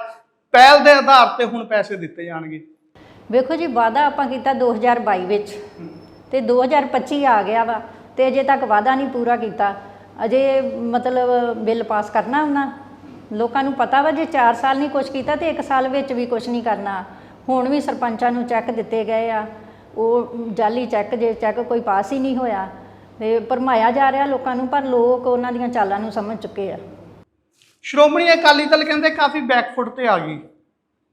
ਪਹਿਲ ਦੇ ਆਧਾਰ ਤੇ ਹੁਣ ਪੈਸੇ ਦਿੱਤੇ ਜਾਣਗੇ। ਵੇਖੋ ਜੀ, ਵਾਅਦਾ ਆਪਾਂ ਕੀਤਾ 2022 ਵਿੱਚ, ਤੇ 2025 ਆ ਗਿਆ ਵਾ, ਤੇ ਅਜੇ ਤੱਕ ਵਾਅਦਾ ਨਹੀਂ ਪੂਰਾ ਕੀਤਾ। ਅਜੇ ਮਤਲਬ ਬਿੱਲ ਪਾਸ ਕਰਨਾ ਉਹਨਾਂ, ਲੋਕਾਂ ਨੂੰ ਪਤਾ ਵਾ, ਜੇ 4 ਸਾਲ ਨਹੀਂ ਕੁਝ ਕੀਤਾ ਤੇ 1 ਸਾਲ ਵਿੱਚ ਵੀ ਕੁਝ ਨਹੀਂ ਕਰਨਾ। ਹੁਣ ਵੀ ਸਰਪੰਚਾਂ ਨੂੰ ਚੈੱਕ ਦਿੱਤੇ ਗਏ ਆ। ਉਹ ਜਾਲੀ ਚੈੱਕ ਜੇ ਚੈੱਕ ਕੋਈ ਪਾਸ ਹੀ ਨਹੀਂ ਹੋਇਆ ਤੇ ਭਰਮਾਇਆ ਜਾ ਰਿਹਾ ਲੋਕਾਂ ਨੂੰ ਪਰ ਲੋਕ ਉਹਨਾਂ ਦੀਆਂ ਚਾਲਾਂ ਨੂੰ ਸਮਝ ਚੁੱਕੇ ਆ। ਸ਼੍ਰੋਮਣੀ ਅਕਾਲੀ ਦਲ ਕਹਿੰਦੇ ਕਾਫੀ ਬੈਕਫੁੱਟ ਤੇ ਆ ਗਈ।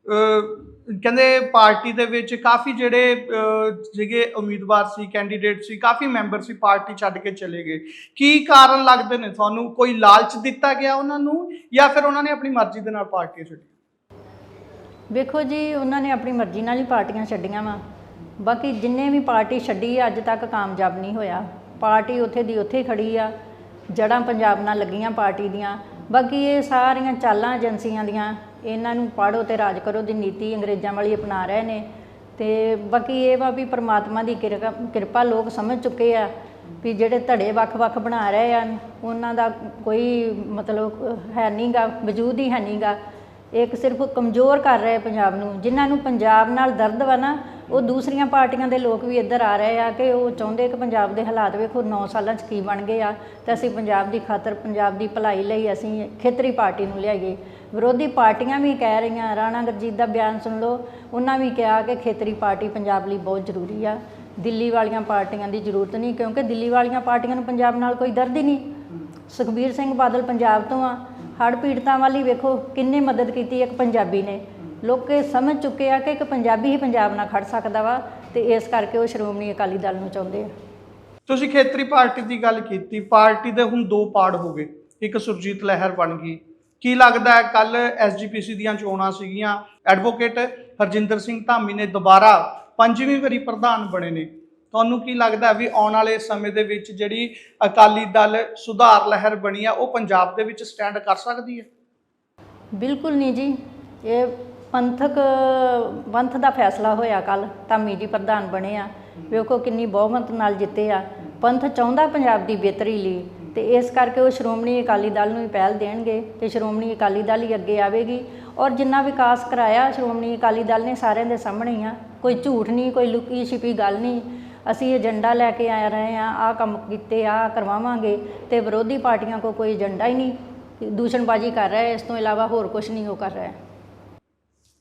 ਅਹ ਕਹਿੰਦੇ ਪਾਰਟੀ ਦੇ ਵਿੱਚ ਕਾਫੀ ਜਿਹੜੇ ਅਹ, ਸੀਗੇ ਉਮੀਦਵਾਰ ਸੀ ਕੈਂਡੀਡੇਟ ਸੀ ਕਾਫੀ ਮੈਂਬਰ ਸੀ ਪਾਰਟੀ ਛੱਡ ਕੇ ਚਲੇ ਗਏ। ਕੀ ਕਾਰਨ ਲੱਗਦੇ ਨੇ? ਤੁਹਾਨੂੰ ਕੋਈ ਲਾਲਚ ਦਿੱਤਾ ਗਿਆ ਉਹਨਾਂ ਨੂੰ ਜਾਂ ਫਿਰ ਉਹਨਾਂ ਨੇ ਆਪਣੀ ਮਰਜ਼ੀ ਦੇ ਨਾਲ ਪਾਰਟੀ ਛੱਡੀ ਵੇਖੋ ਜੀ ਉਹਨਾਂ ਨੇ ਆਪਣੀ ਮਰਜ਼ੀ ਨਾਲ ਹੀ ਪਾਰਟੀਆਂ ਛੱਡੀਆਂ ਵਾ। ਬਾਕੀ ਜਿੰਨੇ ਵੀ ਪਾਰਟੀ ਛੱਡੀ ਆ, ਅੱਜ ਤੱਕ ਕਾਮਯਾਬ ਨਹੀਂ ਹੋਇਆ। ਪਾਰਟੀ ਉੱਥੇ ਦੀ ਉੱਥੇ ਹੀ ਖੜੀ ਆ ਜੜਾਂ ਪੰਜਾਬ ਨਾਲ ਲੱਗੀਆਂ ਪਾਰਟੀ ਦੀਆਂ। ਬਾਕੀ ਇਹ ਸਾਰੀਆਂ ਚਾਲਾਂ ਏਜੰਸੀਆਂ ਦੀਆਂ ਇਹਨਾਂ ਨੂੰ ਪਾੜੋ ਤੇ ਰਾਜ ਕਰੋ ਦੀ ਨੀਤੀ ਅੰਗਰੇਜ਼ਾਂ ਵਾਲੀ ਅਪਣਾ ਰਹੇ ਨੇ। ਤੇ ਬਾਕੀ ਇਹ ਵਾ ਵੀ ਪ੍ਰਮਾਤਮਾ ਦੀ ਕਿਰਪਾ ਕਿਰਪਾ ਲੋਕ ਸਮਝ ਚੁੱਕੇ ਆ ਵੀ ਜਿਹੜੇ ਧੜੇ ਵੱਖ-ਵੱਖ ਬਣਾ ਰਹੇ ਹਨ ਉਹਨਾਂ ਦਾ ਕੋਈ ਮਤਲਬ ਹੈ ਨਹੀਂਗਾ ਵਜੂਦ ਹੀ ਹੈ ਨਹੀਂਗਾ ਇੱਕ ਸਿਰਫ ਕਮਜ਼ੋਰ ਕਰ ਰਹੇ ਪੰਜਾਬ ਨੂੰ ਜਿਨ੍ਹਾਂ ਨੂੰ ਪੰਜਾਬ ਨਾਲ ਦਰਦ ਵਾ ਨਾ ਉਹ ਦੂਸਰੀਆਂ ਪਾਰਟੀਆਂ ਦੇ ਲੋਕ ਵੀ ਇੱਧਰ ਆ ਰਹੇ ਆ ਕਿ ਉਹ ਚਾਹੁੰਦੇ ਕਿ ਪੰਜਾਬ ਦੇ ਹਾਲਾਤ ਵੇਖੋ 9 ਸਾਲਾਂ 'ਚ ਕੀ ਬਣ ਗਏ ਆ, ਤੇ ਅਸੀਂ ਪੰਜਾਬ ਦੀ ਖਾਤਰ, ਪੰਜਾਬ ਦੀ ਭਲਾਈ ਲਈ ਅਸੀਂ ਖੇਤਰੀ ਪਾਰਟੀ ਨੂੰ ਲਿਆਈਏ। ਵਿਰੋਧੀ ਪਾਰਟੀਆਂ ਵੀ ਕਹਿ ਰਹੀਆਂ, ਰਾਣਾ ਗੁਰਜੀਤ ਦਾ ਬਿਆਨ ਸੁਣ ਲਓ, ਉਹਨਾਂ ਵੀ ਕਿਹਾ ਕਿ ਖੇਤਰੀ ਪਾਰਟੀ ਪੰਜਾਬ ਲਈ ਬਹੁਤ ਜ਼ਰੂਰੀ ਆ। ਦਿੱਲੀ ਵਾਲੀਆਂ ਪਾਰਟੀਆਂ ਦੀ ਜ਼ਰੂਰਤ ਨਹੀਂ, ਕਿਉਂਕਿ ਦਿੱਲੀ ਵਾਲੀਆਂ ਪਾਰਟੀਆਂ ਨੂੰ ਪੰਜਾਬ ਨਾਲ ਕੋਈ ਦਰਦ ਹੀ ਨਹੀਂ। ਸੁਖਬੀਰ ਸਿੰਘ ਬਾਦਲ ਪੰਜਾਬ ਤੋਂ ਆ, ਹੜ੍ਹ ਪੀੜਤਾਂ ਵਾਲੀ ਵੇਖੋ, ਕਿੰਨੇ ਮਦਦ ਕੀਤੀ ਇੱਕ ਪੰਜਾਬੀ ਨੇ। ਲੋਕੇ ਸਮਝ ਚੁੱਕੇ ਆ ਕਿ ਇੱਕ ਪੰਜਾਬੀ ਹੀ ਪੰਜਾਬ ਨਾਲ ਖੜ ਸਕਦਾ ਵਾ ਤੇ ਇਸ ਕਰਕੇ ਉਹ ਸ਼੍ਰੋਮਣੀ ਅਕਾਲੀ ਦਲ ਨੂੰ ਚਾਹੁੰਦੇ ਆ। ਤੁਸੀਂ ਖੇਤਰੀ ਪਾਰਟੀ ਦੀ ਗੱਲ ਕੀਤੀ ਪਾਰਟੀ ਦੇ ਹੁਣ ਦੋ ਪਾਰਟ ਹੋ ਗਏ। ਇੱਕ ਸੁਰਜੀਤ ਲਹਿਰ ਬਣ ਗਈ। ਕੀ ਲੱਗਦਾ ਹੈ ਕੱਲ ਐਸਜੀਪੀਸੀ ਦੀਆਂ ਚੋਣਾਂ ਸੀਗੀਆਂ। ਐਡਵੋਕੇਟ ਹਰਜਿੰਦਰ ਸਿੰਘ ਧਾਮੀ ਨੇ ਦੁਬਾਰਾ ਪੰਜਵੀਂ ਵਾਰੀ ਪ੍ਰਧਾਨ ਬਣੇ ਨੇ। ਤੁਹਾਨੂੰ ਕੀ ਲੱਗਦਾ ਵੀ ਆਉਣ ਵਾਲੇ ਸਮੇਂ ਦੇ ਵਿੱਚ ਜਿਹੜੀ ਅਕਾਲੀ ਦਲ ਸੁਧਾਰ ਲਹਿਰ ਬਣੀ ਆ ਉਹ ਪੰਜਾਬ ਦੇ ਵਿੱਚ ਸਟੈਂਡ ਕਰ ਸਕਦੀ ਹੈ? ਬਿਲਕੁਲ ਨਹੀਂ ਜੀ। ਇਹ ਪੰਥਕ, ਪੰਥ ਦਾ ਫੈਸਲਾ ਹੋਇਆ ਕੱਲ ਧਾਮੀ ਜੀ ਪ੍ਰਧਾਨ ਬਣੇ ਆ। ਵੇਖੋ ਕਿੰਨੀ ਬਹੁਮਤ ਨਾਲ ਜਿੱਤੇ ਆ। ਪੰਥ ਚਾਹੁੰਦਾ ਪੰਜਾਬ ਦੀ ਬਿਹਤਰੀ ਲਈ, ਤੇ ਇਸ ਕਰਕੇ ਉਹ ਸ਼੍ਰੋਮਣੀ ਅਕਾਲੀ ਦਲ ਨੂੰ ਹੀ ਪਹਿਲ ਦੇਣਗੇ ਤੇ ਸ਼੍ਰੋਮਣੀ ਅਕਾਲੀ ਦਲ ਹੀ ਅੱਗੇ ਆਵੇਗੀ। ਔਰ ਜਿੰਨਾ ਵਿਕਾਸ ਕਰਾਇਆ ਸ਼੍ਰੋਮਣੀ ਅਕਾਲੀ ਦਲ ਨੇ ਸਾਰਿਆਂ ਦੇ ਸਾਹਮਣੇ ਹੀ ਆ। ਕੋਈ ਝੂਠ ਨਹੀਂ, ਕੋਈ ਲੁਕੀ ਛਿਪੀ ਗੱਲ ਨਹੀਂ। ਅਸੀਂ ਏਜੰਡਾ ਲੈ ਕੇ ਆ ਰਹੇ ਆ ਆ ਕੰਮ ਕੀਤੇ ਆ ਕਰਵਾਵਾਂਗੇ ਤੇ ਵਿਰੋਧੀ ਪਾਰਟੀਆਂ ਕੋ ਕੋਈ ਏਜੰਡਾ ਹੀ ਨਹੀਂ। ਦੂਸ਼ਣਬਾਜ਼ੀ ਕਰ ਰਿਹਾ ਇਸ ਤੋਂ ਇਲਾਵਾ ਹੋਰ ਕੁਝ ਨਹੀਂ ਉਹ ਕਰ ਰਿਹਾ।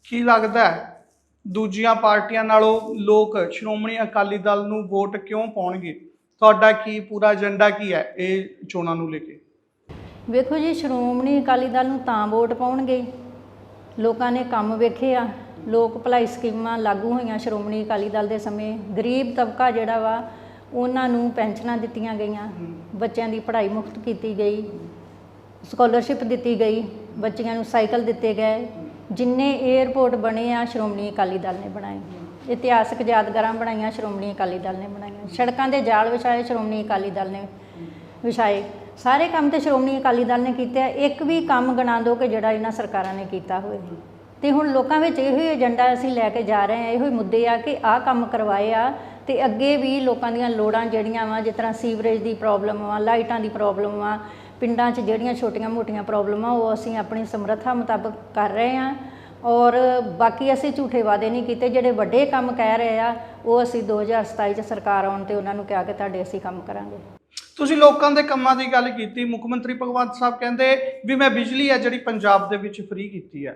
ਕੀ ਲੱਗਦਾ ਹੈ? ਦੂਜੀਆਂ ਪਾਰਟੀਆਂ ਨਾਲੋਂ ਲੋਕ ਸ਼੍ਰੋਮਣੀ ਅਕਾਲੀ ਦਲ ਨੂੰ ਵੋਟ ਕਿਉਂ ਪਾਉਣਗੇ? ਤੁਹਾਡਾ ਕੀ ਪੂਰਾ ਏਜੰਡਾ ਕੀ ਹੈ ਇਹ ਚੋਣਾਂ ਨੂੰ ਲੈ ਕੇ? ਵੇਖੋ ਜੀ ਸ਼੍ਰੋਮਣੀ ਅਕਾਲੀ ਦਲ ਨੂੰ ਤਾਂ ਵੋਟ ਪਾਉਣਗੇ। ਲੋਕਾਂ ਨੇ ਕੰਮ ਵੇਖੇ ਆ। ਲੋਕ ਭਲਾਈ ਸਕੀਮਾਂ ਲਾਗੂ ਹੋਈਆਂ ਸ਼੍ਰੋਮਣੀ ਅਕਾਲੀ ਦਲ ਦੇ ਸਮੇਂ। ਗਰੀਬ ਤਬਕਾ ਜਿਹੜਾ ਵਾ ਉਹਨਾਂ ਨੂੰ ਪੈਨਸ਼ਨਾਂ ਦਿੱਤੀਆਂ ਗਈਆਂ। ਬੱਚਿਆਂ ਦੀ ਪੜ੍ਹਾਈ ਮੁਫਤ ਕੀਤੀ ਗਈ। ਸਕਾਲਰਸ਼ਿਪ ਦਿੱਤੀ ਗਈ। ਬੱਚਿਆਂ ਨੂੰ ਸਾਈਕਲ ਦਿੱਤੇ ਗਏ। ਜਿੰਨੇ 에ਅਰਪੋਰਟ ਬਣੇ ਆ, ਸ਼੍ਰੋਮਣੀ ਅਕਾਲੀ ਦਲ ਨੇ ਬਣਾਏ। ਇਤਿਹਾਸਕ ਯਾਦਗਾਰਾਂ ਬਣਾਈਆਂ, ਸ਼੍ਰੋਮਣੀ ਅਕਾਲੀ ਦਲ ਨੇ ਬਣਾਈਆਂ। ਸੜਕਾਂ ਦੇ ਜਾਲ ਵਿਛਾਏ, ਸ਼੍ਰੋਮਣੀ ਅਕਾਲੀ ਦਲ ਨੇ ਵਿਛਾਏ। ਸਾਰੇ ਕੰਮ ਤੇ ਸ਼੍ਰੋਮਣੀ ਅਕਾਲੀ ਦਲ ਨੇ ਕੀਤੇ ਆ। ਇੱਕ ਵੀ ਕੰਮ ਗਣਾ ਦਿਓ ਕਿ ਜਿਹੜਾ ਇਹਨਾਂ ਸਰਕਾਰਾਂ ਨੇ ਕੀਤਾ ਹੋਵੇ। ਤੇ ਹੁਣ ਲੋਕਾਂ ਵਿੱਚ ਇਹੋ ਹੀ ਏਜੰਡਾ ਅਸੀਂ ਲੈ ਕੇ ਜਾ ਰਹੇ ਹਾਂ ਇਹੋ ਹੀ ਮੁੱਦੇ ਆ ਕਿ ਆਹ ਕੰਮ ਕਰਵਾਏ ਆ ਤੇ ਅੱਗੇ ਵੀ ਲੋਕਾਂ ਦੀਆਂ ਲੋੜਾਂ ਜਿਹੜੀਆਂ ਵਾ, ਜਿਸ ਤਰ੍ਹਾਂ ਸੀਵਰੇਜ ਦੀ ਪ੍ਰੋਬਲਮ ਵਾ, ਲਾਈਟਾਂ ਦੀ ਪ੍ਰੋਬਲਮ ਵਾ ਪਿੰਡਾਂ 'ਚ ਜਿਹੜੀਆਂ ਛੋਟੀਆਂ-ਮੋਟੀਆਂ ਪ੍ਰੋਬਲਮਾਂ, ਉਹ ਅਸੀਂ ਆਪਣੀ ਸਮਰੱਥਾ ਮੁਤਾਬਕ ਕਰ ਰਹੇ ਹਾਂ ਔਰ ਬਾਕੀ ਅਸੀਂ ਝੂਠੇ ਵਾਅਦੇ ਨਹੀਂ ਕੀਤੇ। ਜਿਹੜੇ ਵੱਡੇ ਕੰਮ ਕਹਿ ਰਹੇ ਆ, ਉਹ ਅਸੀਂ 2027 ਚ ਸਰਕਾਰ ਆਉਣ ਤੇ ਉਹਨਾਂ ਨੂੰ ਕਿਹਾ ਕਿ ਤੁਹਾਡੇ ਅਸੀਂ ਕੰਮ ਕਰਾਂਗੇ। ਤੁਸੀਂ ਲੋਕਾਂ ਦੇ ਕੰਮਾਂ ਦੀ ਗੱਲ ਕੀਤੀ। ਮੁੱਖ ਮੰਤਰੀ ਭਗਵੰਤ ਸਾਹਿਬ ਕਹਿੰਦੇ ਵੀ ਮੈਂ ਬਿਜਲੀ ਆ ਜਿਹੜੀ ਪੰਜਾਬ ਦੇ ਵਿੱਚ ਫ੍ਰੀ ਕੀਤੀ ਹੈ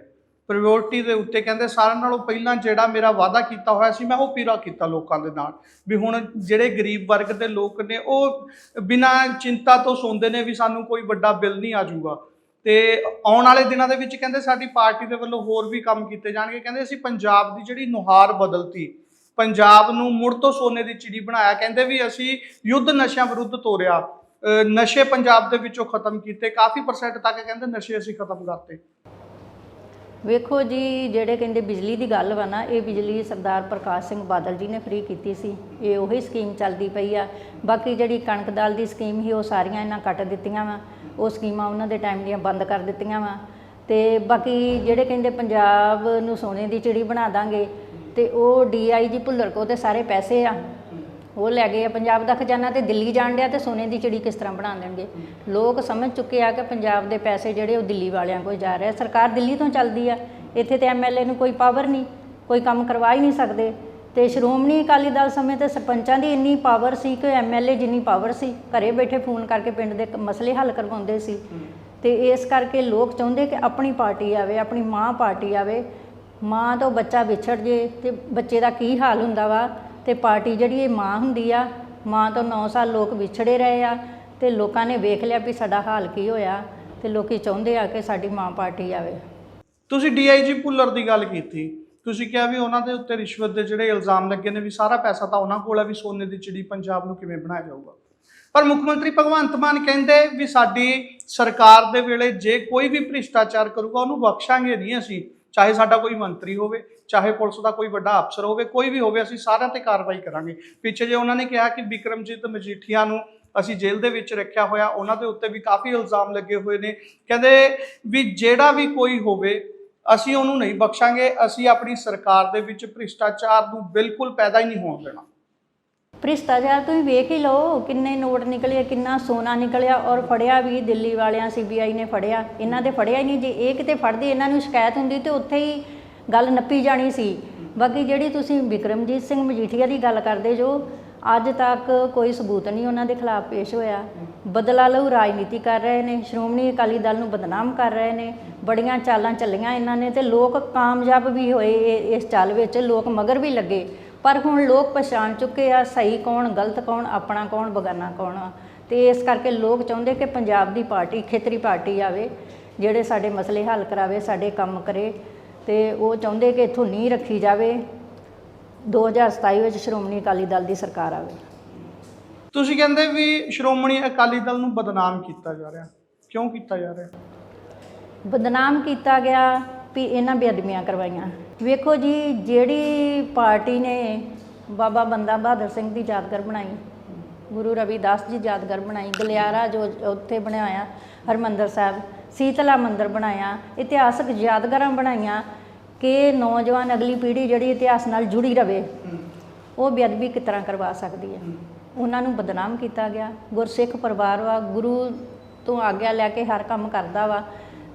ਪ੍ਰਾਇੋਰਟੀ ਦੇ ਉੱਤੇ ਕਹਿੰਦੇ ਸਾਰਿਆਂ ਨਾਲੋਂ ਪਹਿਲਾਂ ਜਿਹੜਾ ਮੇਰਾ ਵਾਅਦਾ ਕੀਤਾ ਹੋਇਆ ਸੀ, ਮੈਂ ਉਹ ਪੂਰਾ ਕੀਤਾ ਲੋਕਾਂ ਦੇ ਨਾਲ। ਵੀ ਹੁਣ ਜਿਹੜੇ ਗਰੀਬ ਵਰਗ ਦੇ ਲੋਕ ਨੇ, ਉਹ ਬਿਨਾਂ ਚਿੰਤਾ ਤੋਂ ਸੌਂਦੇ ਨੇ ਵੀ ਸਾਨੂੰ ਕੋਈ ਵੱਡਾ ਬਿੱਲ ਨਹੀਂ ਆ ਜਾਊਗਾ। ਤੇ ਆਉਣ ਵਾਲੇ ਦਿਨਾਂ ਦੇ ਵਿੱਚ ਕਹਿੰਦੇ ਸਾਡੀ ਪਾਰਟੀ ਦੇ ਵੱਲੋਂ ਹੋਰ ਵੀ ਕੰਮ ਕੀਤੇ ਜਾਣਗੇ। ਕਹਿੰਦੇ ਅਸੀਂ ਪੰਜਾਬ ਦੀ ਜਿਹੜੀ ਨੁਹਾਰ ਬਦਲਤੀ, ਪੰਜਾਬ ਨੂੰ ਮੁੜ ਤੋਂ ਸੋਨੇ ਦੀ ਚਿੜੀ ਬਣਾਇਆ। ਕਹਿੰਦੇ ਵੀ ਅਸੀਂ ਯੁੱਧ ਨਸ਼ਿਆਂ ਵਿਰੁੱਧ ਤੋਰਿਆ। ਨਸ਼ੇ ਪੰਜਾਬ ਦੇ ਵਿੱਚੋਂ ਖਤਮ ਕੀਤੇ। ਕਾਫੀ ਪਰਸੈਂਟ ਤੱਕ ਕਹਿੰਦੇ ਨਸ਼ੇ ਅਸੀਂ ਖਤਮ ਕਰਤੇ। ਵੇਖੋ ਜੀ, ਜਿਹੜੇ ਕਹਿੰਦੇ ਬਿਜਲੀ ਦੀ ਗੱਲ ਵਾ ਨਾ, ਇਹ ਬਿਜਲੀ ਸਰਦਾਰ ਪ੍ਰਕਾਸ਼ ਸਿੰਘ ਬਾਦਲ ਜੀ ਨੇ ਫ੍ਰੀ ਕੀਤੀ ਸੀ। ਇਹ ਉਹੀ ਸਕੀਮ ਚੱਲਦੀ ਪਈ ਆ। ਬਾਕੀ ਜਿਹੜੀ ਕਣਕ ਦਾਲ ਦੀ ਸਕੀਮ ਸੀ, ਉਹ ਸਾਰੀਆਂ ਇਹਨਾਂ ਕੱਟ ਦਿੱਤੀਆਂ ਵਾ। ਉਹ ਸਕੀਮਾਂ ਉਹਨਾਂ ਦੇ ਟਾਈਮ ਦੀਆਂ ਬੰਦ ਕਰ ਦਿੱਤੀਆਂ ਵਾ। ਤੇ ਬਾਕੀ ਜਿਹੜੇ ਕਹਿੰਦੇ ਪੰਜਾਬ ਨੂੰ ਸੋਨੇ ਦੀ ਚਿੜੀ ਬਣਾ ਦਾਂਗੇ, ਤੇ ਉਹ ਡੀਆਈਜੀ ਭੁੱਲਰ ਕੋ ਤੇ ਸਾਰੇ ਪੈਸੇ ਆ। ਉਹ ਲੈ ਗਏ ਆ ਪੰਜਾਬ ਦਾ ਖਜ਼ਾਨਾ ਤੇ ਦਿੱਲੀ ਜਾਣ ਡਿਆ ਤੇ ਸੋਨੇ ਦੀ ਚਿੜੀ ਕਿਸ ਤਰ੍ਹਾਂ ਬਣਾ ਦੇਣਗੇ? ਲੋਕ ਸਮਝ ਚੁੱਕੇ ਆ ਕਿ ਪੰਜਾਬ ਦੇ ਪੈਸੇ ਜਿਹੜੇ ਉਹ ਦਿੱਲੀ ਵਾਲਿਆਂ ਕੋਲ ਜਾ ਰਿਹਾ ਸਰਕਾਰ ਦਿੱਲੀ ਤੋਂ ਚੱਲਦੀ ਆ। ਇੱਥੇ ਤੇ ਐਮਐਲਏ ਨੂੰ ਕੋਈ ਪਾਵਰ ਨਹੀਂ, ਕੋਈ ਕੰਮ ਕਰਵਾ ਹੀ ਨਹੀਂ ਸਕਦੇ। ਤੇ ਸ਼੍ਰੋਮਣੀ ਅਕਾਲੀ ਦਲ ਸਮੇਂ ਤੇ ਸਰਪੰਚਾਂ ਦੀ ਇੰਨੀ ਪਾਵਰ ਸੀ ਕਿ ਐਮਐਲਏ ਜਿੰਨੀ ਪਾਵਰ ਸੀ, ਘਰੇ ਬੈਠੇ ਫੋਨ ਕਰਕੇ ਪਿੰਡ ਦੇ ਮਸਲੇ ਹੱਲ ਕਰਵਾਉਂਦੇ ਸੀ। ਤੇ ਇਸ ਕਰਕੇ ਲੋਕ ਚਾਹੁੰਦੇ ਕਿ ਆਪਣੀ ਪਾਰਟੀ ਆਵੇ, ਆਪਣੀ ਮਾਂ ਪਾਰਟੀ ਆਵੇ। ਮਾਂ ਤੋਂ ਬੱਚਾ ਵਿਛੜ ਜੇ ਤੇ ਬੱਚੇ ਦਾ ਕੀ ਹਾਲ ਹੁੰਦਾ ਵਾ? ਤੇ ਪਾਰਟੀ ਜਿਹੜੀ ਇਹ ਮਾਂ ਹੁੰਦੀ ਆ, ਮਾਂ ਤੋਂ 9 ਸਾਲ ਲੋਕ ਵਿਛੜੇ ਰਹੇ ਆ ਤੇ ਲੋਕਾਂ ਨੇ ਵੇਖ ਲਿਆ ਵੀ ਸਾਡਾ ਹਾਲ ਕੀ ਹੋਇਆ ਤੇ ਲੋਕੀ ਚਾਹੁੰਦੇ ਆ ਕਿ ਸਾਡੀ ਮਾਂ ਪਾਰਟੀ ਆਵੇ। ਤੁਸੀਂ ਡੀਆਈਜੀ ਭੁੱਲਰ ਦੀ ਗੱਲ ਕੀਤੀ। ਤੁਸੀਂ ਕਿਹਾ ਵੀ ਉਹਨਾਂ ਦੇ ਉੱਤੇ ਰਿਸ਼ਵਤ ਦੇ ਜਿਹੜੇ ਇਲਜ਼ਾਮ ਲੱਗੇ ਨੇ ਵੀ ਸਾਰਾ ਪੈਸਾ ਤਾਂ ਉਹਨਾਂ ਕੋਲ ਹੈ ਵੀ ਸੋਨੇ ਦੀ ਚਿੜੀ ਪੰਜਾਬ ਨੂੰ ਕਿਵੇਂ ਬਣਾਇਆ ਜਾਊਗਾ। ਪਰ ਮੁੱਖ ਮੰਤਰੀ ਭਗਵੰਤ ਮਾਨ ਕਹਿੰਦੇ ਵੀ ਸਾਡੀ ਸਰਕਾਰ ਦੇ ਵੇਲੇ ਜੇ ਕੋਈ ਵੀ ਭ੍ਰਿਸ਼ਟਾਚਾਰ ਕਰੂਗਾ ਉਹਨੂੰ ਬਖਸ਼ਾਂਗੇ ਨਹੀਂ ਅਸੀਂ। ਚਾਹੇ ਸਾਡਾ ਕੋਈ ਮੰਤਰੀ ਹੋਵੇ, ਚਾਹੇ ਪੁਲਿਸ ਦਾ ਕੋਈ ਵੱਡਾ ਅਫਸਰ ਹੋਵੇ, ਕੋਈ ਵੀ ਹੋਵੇ, ਅਸੀਂ ਸਾਰਿਆਂ ਤੇ ਕਾਰਵਾਈ ਕਰਾਂਗੇ। ਪਿੱਛੇ ਜੇ ਉਹਨਾਂ ਨੇ ਕਿਹਾ ਕਿ ਵਿਕਰਮਜੀਤ ਮਜੀਠੀਆ ਨੂੰ ਅਸੀਂ ਜੇਲ੍ਹ ਦੇ ਵਿੱਚ ਰੱਖਿਆ ਹੋਇਆ, ਉਹਨਾਂ ਦੇ ਉੱਤੇ ਵੀ ਕਾਫੀ ਇਲਜ਼ਾਮ ਲੱਗੇ ਹੋਏ ਨੇ। ਕਹਿੰਦੇ ਵੀ ਜਿਹੜਾ ਵੀ ਕੋਈ ਹੋਵੇ, ਅਸੀਂ ਉਹਨੂੰ ਨਹੀਂ ਬਖਸ਼ਾਂਗੇ, ਅਸੀਂ ਆਪਣੀ ਸਰਕਾਰ ਦੇ ਵਿੱਚ ਭ੍ਰਿਸ਼ਟਾਚਾਰ ਨੂੰ ਬਿਲਕੁਲ ਪੈਦਾ ਹੀ ਨਹੀਂ ਹੋਣ ਦੇਣਾ। ਭ੍ਰਿਸ਼ਟਾਚਾਰ ਤੁਸੀਂ ਵੇਖ ਹੀ ਲਓ, ਕਿੰਨੇ ਨੋਟ ਨਿਕਲੇ, ਕਿੰਨਾ ਸੋਨਾ ਨਿਕਲਿਆ ਔਰ ਫੜਿਆ ਵੀ ਦਿੱਲੀ ਵਾਲਿਆਂ ਸੀਬੀਆਈ ਨੇ ਫੜਿਆ। ਇਹਨਾਂ ਦੇ ਫੜਿਆ ਹੀ ਨਹੀਂ, ਜੇ ਇਹ ਕਿਤੇ ਫੜਦੇ, ਇਹਨਾਂ ਨੂੰ ਸ਼ਿਕਾਇਤ ਹੁੰਦੀ ਤੇ ਉੱਥੇ ਹੀ ਗੱਲ ਨੱਪੀ ਜਾਣੀ ਸੀ। ਬਾਕੀ ਜਿਹੜੀ ਤੁਸੀਂ ਵਿਕਰਮਜੀਤ ਸਿੰਘ ਮਜੀਠੀਆ ਦੀ ਗੱਲ ਕਰਦੇ ਜੋ, ਅੱਜ ਤੱਕ ਕੋਈ ਸਬੂਤ ਨਹੀਂ ਉਹਨਾਂ ਦੇ ਖਿਲਾਫ ਪੇਸ਼ ਹੋਇਆ। ਬਦਲਾ ਲਊ ਰਾਜਨੀਤੀ ਕਰ ਰਹੇ ਨੇ, ਸ਼੍ਰੋਮਣੀ ਅਕਾਲੀ ਦਲ ਨੂੰ ਬਦਨਾਮ ਕਰ ਰਹੇ ਨੇ, ਬੜੀਆਂ ਚਾਲਾਂ ਚੱਲੀਆਂ ਇਹਨਾਂ ਨੇ ਤੇ ਲੋਕ ਕਾਮਯਾਬ ਵੀ ਹੋਏ ਇਹ- ਇਸ ਚਾਲ ਵਿੱਚ, ਲੋਕ ਮਗਰ ਵੀ ਲੱਗੇ। ਪਰ ਹੁਣ ਲੋਕ ਪਛਾਣ ਚੁੱਕੇ ਆ ਸਹੀ ਕੌਣ ਗਲਤ ਕੌਣ ਆਪਣਾ ਕੌਣ ਬਗਾਨਾ ਕੌਣ ਆ। ਤੇ ਇਸ ਕਰਕੇ ਲੋਕ ਚਾਹੁੰਦੇ ਕਿ ਪੰਜਾਬ ਦੀ ਪਾਰਟੀ ਖੇਤਰੀ ਪਾਰਟੀ ਆਵੇ ਜਿਹੜੇ ਸਾਡੇ ਮਸਲੇ ਹੱਲ ਕਰਾਵੇ ਸਾਡੇ ਕੰਮ ਕਰੇ। ਤੇ ਉਹ ਚਾਹੁੰਦੇ ਕਿ ਇੱਥੋਂ ਨੀਂਹ ਰੱਖੀ ਜਾਵੇ 2027 ਵਿੱਚ ਸ਼੍ਰੋਮਣੀ ਅਕਾਲੀ ਦਲ ਦੀ ਸਰਕਾਰ ਆਵੇ। ਤੁਸੀਂ ਕਹਿੰਦੇ ਵੀ ਸ਼੍ਰੋਮਣੀ ਅਕਾਲੀ ਦਲ ਨੂੰ ਬਦਨਾਮ ਕੀਤਾ ਜਾ ਰਿਹਾ। ਕਿਉਂ ਕੀਤਾ ਜਾ ਰਿਹਾ? ਬਦਨਾਮ ਕੀਤਾ ਗਿਆ ਵੀ ਇਹਨਾਂ ਬੇਅਦਬੀਆਂ ਕਰਵਾਈਆਂ। ਵੇਖੋ ਜੀ, ਜਿਹੜੀ ਪਾਰਟੀ ਨੇ ਬਾਬਾ ਬੰਦਾ ਬਹਾਦਰ ਸਿੰਘ ਦੀ ਯਾਦਗਾਰ ਬਣਾਈ, ਗੁਰੂ ਰਵਿਦਾਸ ਜੀ ਯਾਦਗਾਰ ਬਣਾਈ, ਗਲਿਆਰਾ ਜੋ ਉੱਥੇ ਬਣਾਇਆ, ਹਰਮੰਦਰ ਸਾਹਿਬ, ਸੀਤਲਾ ਮੰਦਿਰ ਬਣਾਇਆ, ਇਤਿਹਾਸਕ ਯਾਦਗਾਰਾਂ ਬਣਾਈਆਂ ਕਿ ਨੌਜਵਾਨ ਅਗਲੀ ਪੀੜ੍ਹੀ ਜਿਹੜੀ ਇਤਿਹਾਸ ਨਾਲ ਜੁੜੀ ਰਵੇ, ਉਹ ਬੇਅਦਬੀ ਕਿਸ ਤਰ੍ਹਾਂ ਕਰਵਾ ਸਕਦੀ ਹੈ? ਉਹਨਾਂ ਨੂੰ ਬਦਨਾਮ ਕੀਤਾ ਗਿਆ। ਗੁਰਸਿੱਖ ਪਰਿਵਾਰ ਵਾ, ਗੁਰੂ ਤੋਂ ਆਗਿਆ ਲੈ ਕੇ ਹਰ ਕੰਮ ਕਰਦਾ ਵਾ।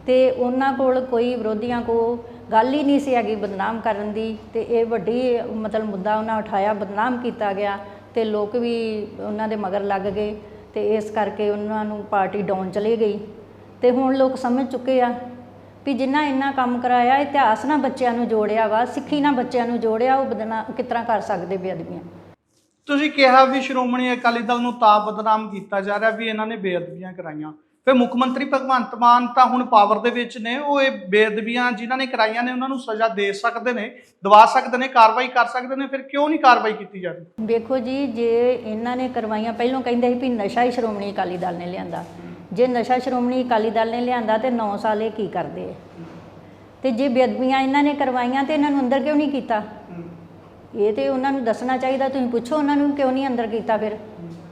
ਤੇ ਉਹਨਾਂ ਕੋਲ ਕੋਈ ਵਿਰੋਧੀਆਂ ਕੋ ਗੱਲ ਹੀ ਨਹੀਂ ਸੀ ਹੈਗੀ ਬਦਨਾਮ ਕਰਨ ਦੀ ਤੇ ਇਹ ਵੱਡੀ, ਮਤਲਬ ਮੁੱਦਾ ਉਹਨਾਂ ਉਠਾਇਆ, ਬਦਨਾਮ ਕੀਤਾ ਗਿਆ ਤੇ ਲੋਕ ਵੀ ਉਹਨਾਂ ਦੇ ਮਗਰ ਲੱਗ ਗਏ ਤੇ ਇਸ ਕਰਕੇ ਉਹਨਾਂ ਨੂੰ ਪਾਰਟੀ ਡਾਊਨ ਚਲੀ ਗਈ। ਤੇ ਹੁਣ ਲੋਕ ਸਮਝ ਚੁੱਕੇ ਆ ਵੀ ਜਿੰਨਾ ਇੰਨਾ ਕੰਮ ਕਰਾਇਆ, ਇਤਿਹਾਸ ਨਾਲ ਬੱਚਿਆਂ ਨੂੰ ਜੋੜਿਆ ਵਾ, ਸਿੱਖੀ ਨਾਲ ਬੱਚਿਆਂ ਨੂੰ ਜੋੜਿਆ, ਉਹ ਬਦਨਾ, ਕਿਸ ਤਰ੍ਹਾਂ ਕਰ ਸਕਦੇ ਬੇਅਦਬੀਆਂ? ਤੁਸੀਂ ਕਿਹਾ ਵੀ ਸ਼੍ਰੋਮਣੀ ਅਕਾਲੀ ਦਲ ਨੂੰ ਤਾਂ ਬਦਨਾਮ ਕੀਤਾ ਜਾ ਰਿਹਾ ਵੀ ਇਹਨਾਂ ਨੇ ਬੇਅਦਬੀਆਂ ਕਰਾਈਆਂ। ਫਿਰ ਮੁੱਖ ਮੰਤਰੀ ਭਗਵੰਤ ਮਾਨ ਤਾਂ ਹੁਣ ਪਾਵਰ ਦੇ ਵਿੱਚ ਨੇ ਉਹ ਇਹ ਬੇਅਦਬੀਆਂ ਜਿਨ੍ਹਾਂ ਨੇ ਕਰਾਈਆਂ ਨੇ ਉਹਨਾਂ ਨੂੰ ਸਜ਼ਾ ਦੇ ਸਕਦੇ ਨੇ ਦਵਾ ਸਕਦੇ ਨੇ ਕਾਰਵਾਈ ਕਰ ਸਕਦੇ ਨੇ ਫਿਰ ਕਿਉਂ ਨਹੀਂ ਕਾਰਵਾਈ ਕੀਤੀ ਜਾ ਰਹੀ? ਵੇਖੋ ਜੀ ਜੇ ਇਹਨਾਂ ਨੇ ਕਰਵਾਈਆਂ ਪਹਿਲਾਂ ਕਹਿੰਦੇ ਸੀ ਵੀ ਨਸ਼ਾ ਹੀ ਸ਼੍ਰੋਮਣੀ ਅਕਾਲੀ ਦਲ ਨੇ ਲਿਆਂਦਾ। ਜੇ ਨਸ਼ਾ ਸ਼੍ਰੋਮਣੀ ਅਕਾਲੀ ਦਲ ਨੇ ਲਿਆਂਦਾ ਤੇ 9 ਸਾਲ ਇਹ ਕੀ ਕਰਦੇ ਤੇ ਜੇ ਬੇਅਦਬੀਆਂ ਇਹਨਾਂ ਨੇ ਕਰਵਾਈਆਂ ਤੇ ਇਹਨਾਂ ਨੂੰ ਅੰਦਰ ਕਿਉਂ ਨਹੀਂ ਕੀਤਾ? ਇਹ ਤੇ ਉਹਨਾਂ ਨੂੰ ਦੱਸਣਾ ਚਾਹੀਦਾ ਤੁਸੀਂ ਪੁੱਛੋ ਉਹਨਾਂ ਨੂੰ ਕਿਉਂ ਨਹੀਂ ਅੰਦਰ ਕੀਤਾ ਫਿਰ?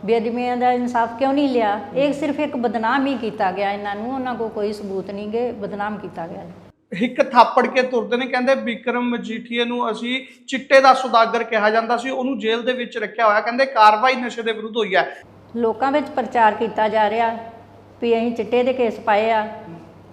ਬੇਅਦਬੀਆਂ ਦਾ ਇਨਸਾਫ ਕਿਉਂ ਨਹੀਂ ਲਿਆ? ਇਹ ਸਿਰਫ ਇੱਕ ਬਦਨਾਮ ਹੀ ਕੀਤਾ ਗਿਆ। ਇਹਨਾਂ ਨੂੰ ਉਹਨਾਂ ਕੋਲ ਕੋਈ ਸਬੂਤ ਨਹੀਂ ਗੇ ਬਦਨਾਮ ਕੀਤਾ ਗਿਆ ਇੱਕ ਥਾਪੜ ਕੇ ਤੁਰਦੇ ਨੇ ਕਹਿੰਦੇ ਵਿਕਰਮ ਮਜੀਠੀਏ ਨੂੰ ਅਸੀਂ ਚਿੱਟੇ ਦਾ ਸੁਦਾਗਰ ਕਿਹਾ ਜਾਂਦਾ ਸੀ ਉਹਨੂੰ ਜੇਲ੍ਹ ਦੇ ਵਿੱਚ ਰੱਖਿਆ ਹੋਇਆ। ਕਹਿੰਦੇ ਕਾਰਵਾਈ ਨਸ਼ੇ ਦੇ ਵਿਰੁੱਧ ਹੋਈ ਹੈ। ਲੋਕਾਂ ਵਿੱਚ ਪ੍ਰਚਾਰ ਕੀਤਾ ਜਾ ਰਿਹਾ। ਵੀ ਅਸੀਂ ਚਿੱਟੇ ਦੇ ਕੇਸ ਪਾਏ ਆ।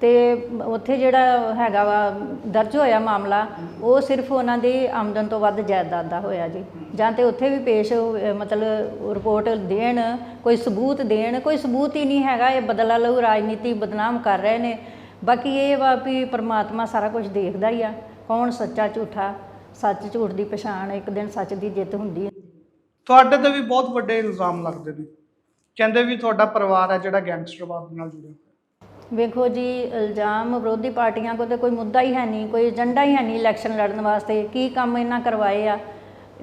ਤੇ ਉੱਥੇ ਜਿਹੜਾ ਹੈਗਾ ਵਾ, ਦਰਜ ਹੋਇਆ ਮਾਮਲਾ, ਉਹ ਸਿਰਫ ਉਹਨਾਂ ਦੀ ਆਮਦਨ ਤੋਂ ਵੱਧ ਜਾਇਦਾਦ ਦਾ ਹੋਇਆ ਜੀ। ਜਾਂ ਤੇ ਉੱਥੇ ਵੀ ਪੇਸ਼ ਅਹ ਮਤਲਬ ਰਿਪੋਰਟ ਦੇਣ, ਕੋਈ ਸਬੂਤ ਦੇਣ, ਕੋਈ ਸਬੂਤ ਹੀ ਨਹੀਂ ਹੈਗਾ, ਇਹ ਬਦਲਾ ਲਊ ਰਾਜਨੀਤੀ ਬਦਨਾਮ ਕਰ ਰਹੇ ਨੇ। ਬਾਕੀ ਇਹ ਵਾ ਵੀ ਪ੍ਰਮਾਤਮਾ ਸਾਰਾ ਕੁਝ ਦੇਖਦਾ ਹੀ ਆ, ਕੌਣ ਸੱਚਾ ਝੂਠਾ, ਸੱਚ ਝੂਠ ਦੀ ਪਛਾਣ, ਇੱਕ ਦਿਨ ਸੱਚ ਦੀ ਜਿੱਤ ਹੁੰਦੀ ਹੈ। ਤੁਹਾਡੇ ਤੇ ਵੀ ਬਹੁਤ ਵੱਡੇ ਇਲਜ਼ਾਮ ਲੱਗਦੇ ਨੇ। ਕਹਿੰਦੇ ਵੀ ਤੁਹਾਡਾ ਪਰਿਵਾਰ ਹੈ ਜਿਹੜਾ ਗੈਂਗਸਟਰਵਾਦ ਨਾਲ ਜੁੜਿਆ। ਵੇਖੋ ਜੀ, ਇਲਜ਼ਾਮ ਵਿਰੋਧੀ ਪਾਰਟੀਆਂ ਕੋਲ ਤੇ ਕੋਈ ਮੁੱਦਾ ਹੀ ਹੈ ਨਹੀਂ, ਕੋਈ ਏਜੰਡਾ ਹੀ ਹੈ ਨਹੀਂ ਇਲੈਕਸ਼ਨ ਲੜਨ ਵਾਸਤੇ, ਕੀ ਕੰਮ ਇਹਨਾਂ ਕਰਵਾਏ ਆ?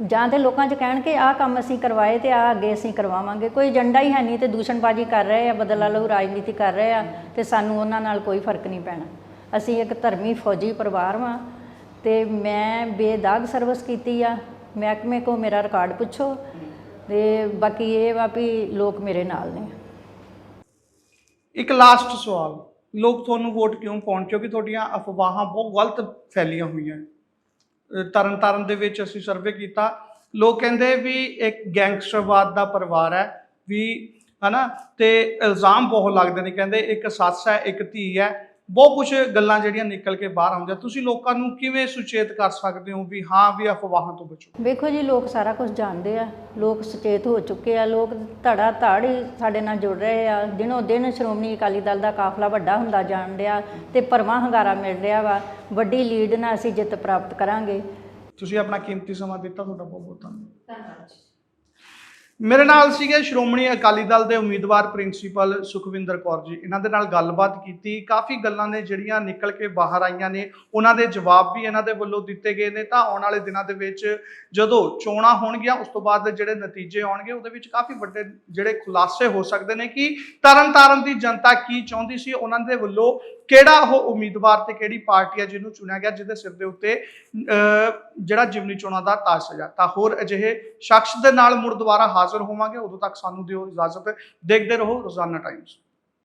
ਜਾਂ ਤੇ ਲੋਕਾਂ 'ਚ ਕਹਿਣ ਕਿ ਆਹ ਕੰਮ ਅਸੀਂ ਕਰਵਾਏ ਤੇ ਆਹ ਅੱਗੇ ਅਸੀਂ ਕਰਵਾਵਾਂਗੇ। ਕੋਈ ਏਜੰਡਾ ਹੀ ਹੈ ਨਹੀਂ ਤੇ ਦੂਸ਼ਣਬਾਜ਼ੀ ਕਰ ਰਹੇ ਆ, ਬਦਲਾ ਲਓ ਰਾਜਨੀਤੀ ਕਰ ਰਹੇ ਆ ਤੇ ਸਾਨੂੰ ਉਹਨਾਂ ਨਾਲ ਕੋਈ ਫ਼ਰਕ ਨਹੀਂ ਪੈਣਾ। ਅਸੀਂ ਇੱਕ ਧਰਮੀ ਫੌਜੀ ਪਰਿਵਾਰ ਵਾਂ ਤੇ ਮੈਂ ਬੇਦਾਗ ਸਰਵਿਸ ਕੀਤੀ ਆ। ਮਹਿਕਮੇ ਕੋ ਮੇਰਾ ਰਿਕਾਰਡ ਪੁੱਛੋ ਤੇ ਬਾਕੀ ਇਹ ਵਾ ਵੀ ਲੋਕ ਮੇਰੇ ਨਾਲ ਨੇ। ਇੱਕ ਲਾਸਟ ਸਵਾਲ, ਲੋਕ ਤੁਹਾਨੂੰ ਵੋਟ ਕਿਉਂ ਪਾਉਣ? ਕਿਉਂਕਿ ਤੁਹਾਡੀਆਂ ਅਫਵਾਹਾਂ ਬਹੁਤ ਗਲਤ ਫੈਲੀਆਂ ਹੋਈਆਂ। ਅਹ ਤਰਨ ਤਾਰਨ ਦੇ ਵਿੱਚ ਅਸੀਂ ਸਰਵੇ ਕੀਤਾ। ਲੋਕ ਕਹਿੰਦੇ ਵੀ ਇੱਕ ਗੈਂਗਸਟਰਵਾਦ ਦਾ ਪਰਿਵਾਰ ਹੈ, ਵੀ ਹਨਾ, ਤੇ ਇਲਜ਼ਾਮ ਬਹੁਤ ਲੱਗਦੇ ਨੇ। ਕਹਿੰਦੇ ਇੱਕ ਸੱਸ ਹੈ, ਇੱਕ ਧੀ ਹੈ ਬਹੁਤ ਕੁਝ ਗੱਲਾਂ ਜਿਹੜੀਆਂ ਨਿਕਲ ਕੇ ਬਾਹਰ ਆਉਂਦੀਆਂ। ਤੁਸੀਂ ਲੋਕਾਂ ਨੂੰ ਕਿਵੇਂ ਸੁਚੇਤ ਕਰ ਸਕਦੇ ਹੋ ਵੀ ਹਾਂ ਵੀ ਅਫਵਾਹਾਂ ਤੋਂ ਬਚੋ? ਵੇਖੋ ਜੀ ਲੋਕ ਸਾਰਾ ਕੁਝ ਜਾਣਦੇ ਆ। ਲੋਕ ਸੁਚੇਤ ਹੋ ਚੁੱਕੇ ਆ। ਲੋਕ ਧੜਾ ਧੜ ਹੀ ਸਾਡੇ ਨਾਲ ਜੁੜ ਰਹੇ ਆ। ਦਿਨੋਂ ਦਿਨ ਸ਼੍ਰੋਮਣੀ ਅਕਾਲੀ ਦਲ ਦਾ ਕਾਫਲਾ ਵੱਡਾ ਹੁੰਦਾ ਜਾਣ ਰਿਹਾ ਤੇ ਭਰਵਾਂ ਹੰਗਾਰਾ ਮਿਲ ਰਿਹਾ ਵਾ। ਵੱਡੀ ਲੀਡ ਨਾਲ ਅਸੀਂ ਜਿੱਤ ਪ੍ਰਾਪਤ ਕਰਾਂਗੇ। ਤੁਸੀਂ ਆਪਣਾ ਕੀਮਤੀ ਸਮਾਂ ਦਿੱਤਾ ਤੁਹਾਡਾ ਬਹੁਤ ਬਹੁਤ ਧੰਨਵਾਦ ਮੇਰੇ ਨਾਲ ਸੀਗੇ ਸ਼੍ਰੋਮਣੀ ਅਕਾਲੀ ਦਲ ਦੇ ਉਮੀਦਵਾਰ ਪ੍ਰਿੰਸੀਪਲ ਸੁਖਵਿੰਦਰ ਕੌਰ ਜੀ। ਇਹਨਾਂ ਦੇ ਨਾਲ ਗੱਲਬਾਤ ਕੀਤੀ। ਕਾਫੀ ਗੱਲਾਂ ਨੇ ਜਿਹੜੀਆਂ ਨਿਕਲ ਕੇ ਬਾਹਰ ਆਈਆਂ ਨੇ। ਉਹਨਾਂ ਦੇ ਜਵਾਬ ਵੀ ਇਹਨਾਂ ਦੇ ਵੱਲੋਂ ਦਿੱਤੇ ਗਏ ਨੇ। ਤਾਂ ਆਉਣ ਵਾਲੇ ਦਿਨਾਂ ਦੇ ਵਿੱਚ ਜਦੋਂ ਚੋਣਾਂ ਹੋਣਗੀਆਂ, ਉਸ ਤੋਂ ਬਾਅਦ ਜਿਹੜੇ ਨਤੀਜੇ ਆਉਣਗੇ, ਉਹਦੇ ਵਿੱਚ ਕਾਫੀ ਵੱਡੇ ਜਿਹੜੇ ਖੁਲਾਸੇ ਹੋ ਸਕਦੇ ਨੇ ਕਿ ਤਰਨ ਤਾਰਨ ਦੀ ਜਨਤਾ ਕੀ ਚਾਹੁੰਦੀ ਸੀ? ਉਹਨਾਂ ਦੇ ਵੱਲੋਂ ਕਿਹੜਾ ਉਹ ਉਮੀਦਵਾਰ ਤੇ ਕਿਹੜੀ ਪਾਰਟੀ ਹੈ ਜਿਹਨੂੰ ਚੁਣਿਆ ਗਿਆ ਜਿਹਦੇ ਸਿਰ ਦੇ ਉੱਤੇ ਅਹ, ਜਿਹੜਾ ਜਿਮਨੀ ਚੋਣਾਂ ਦਾ ਤਾਜ ਸਜਾ ਤਾਂ ਹੋਰ ਅਜਿਹੇ ਸ਼ਖਸ ਦੇ ਨਾਲ ਮੁੜ ਦੁਬਾਰਾ ਹਾਜ਼ਰ ਹੋਵਾਂਗੇ। ਉਦੋਂ ਤੱਕ ਸਾਨੂੰ ਦਿਓ ਇਜਾਜ਼ਤ। ਦੇਖਦੇ ਰਹੋ ਰੋਜ਼ਾਨਾ ਟਾਈਮਸ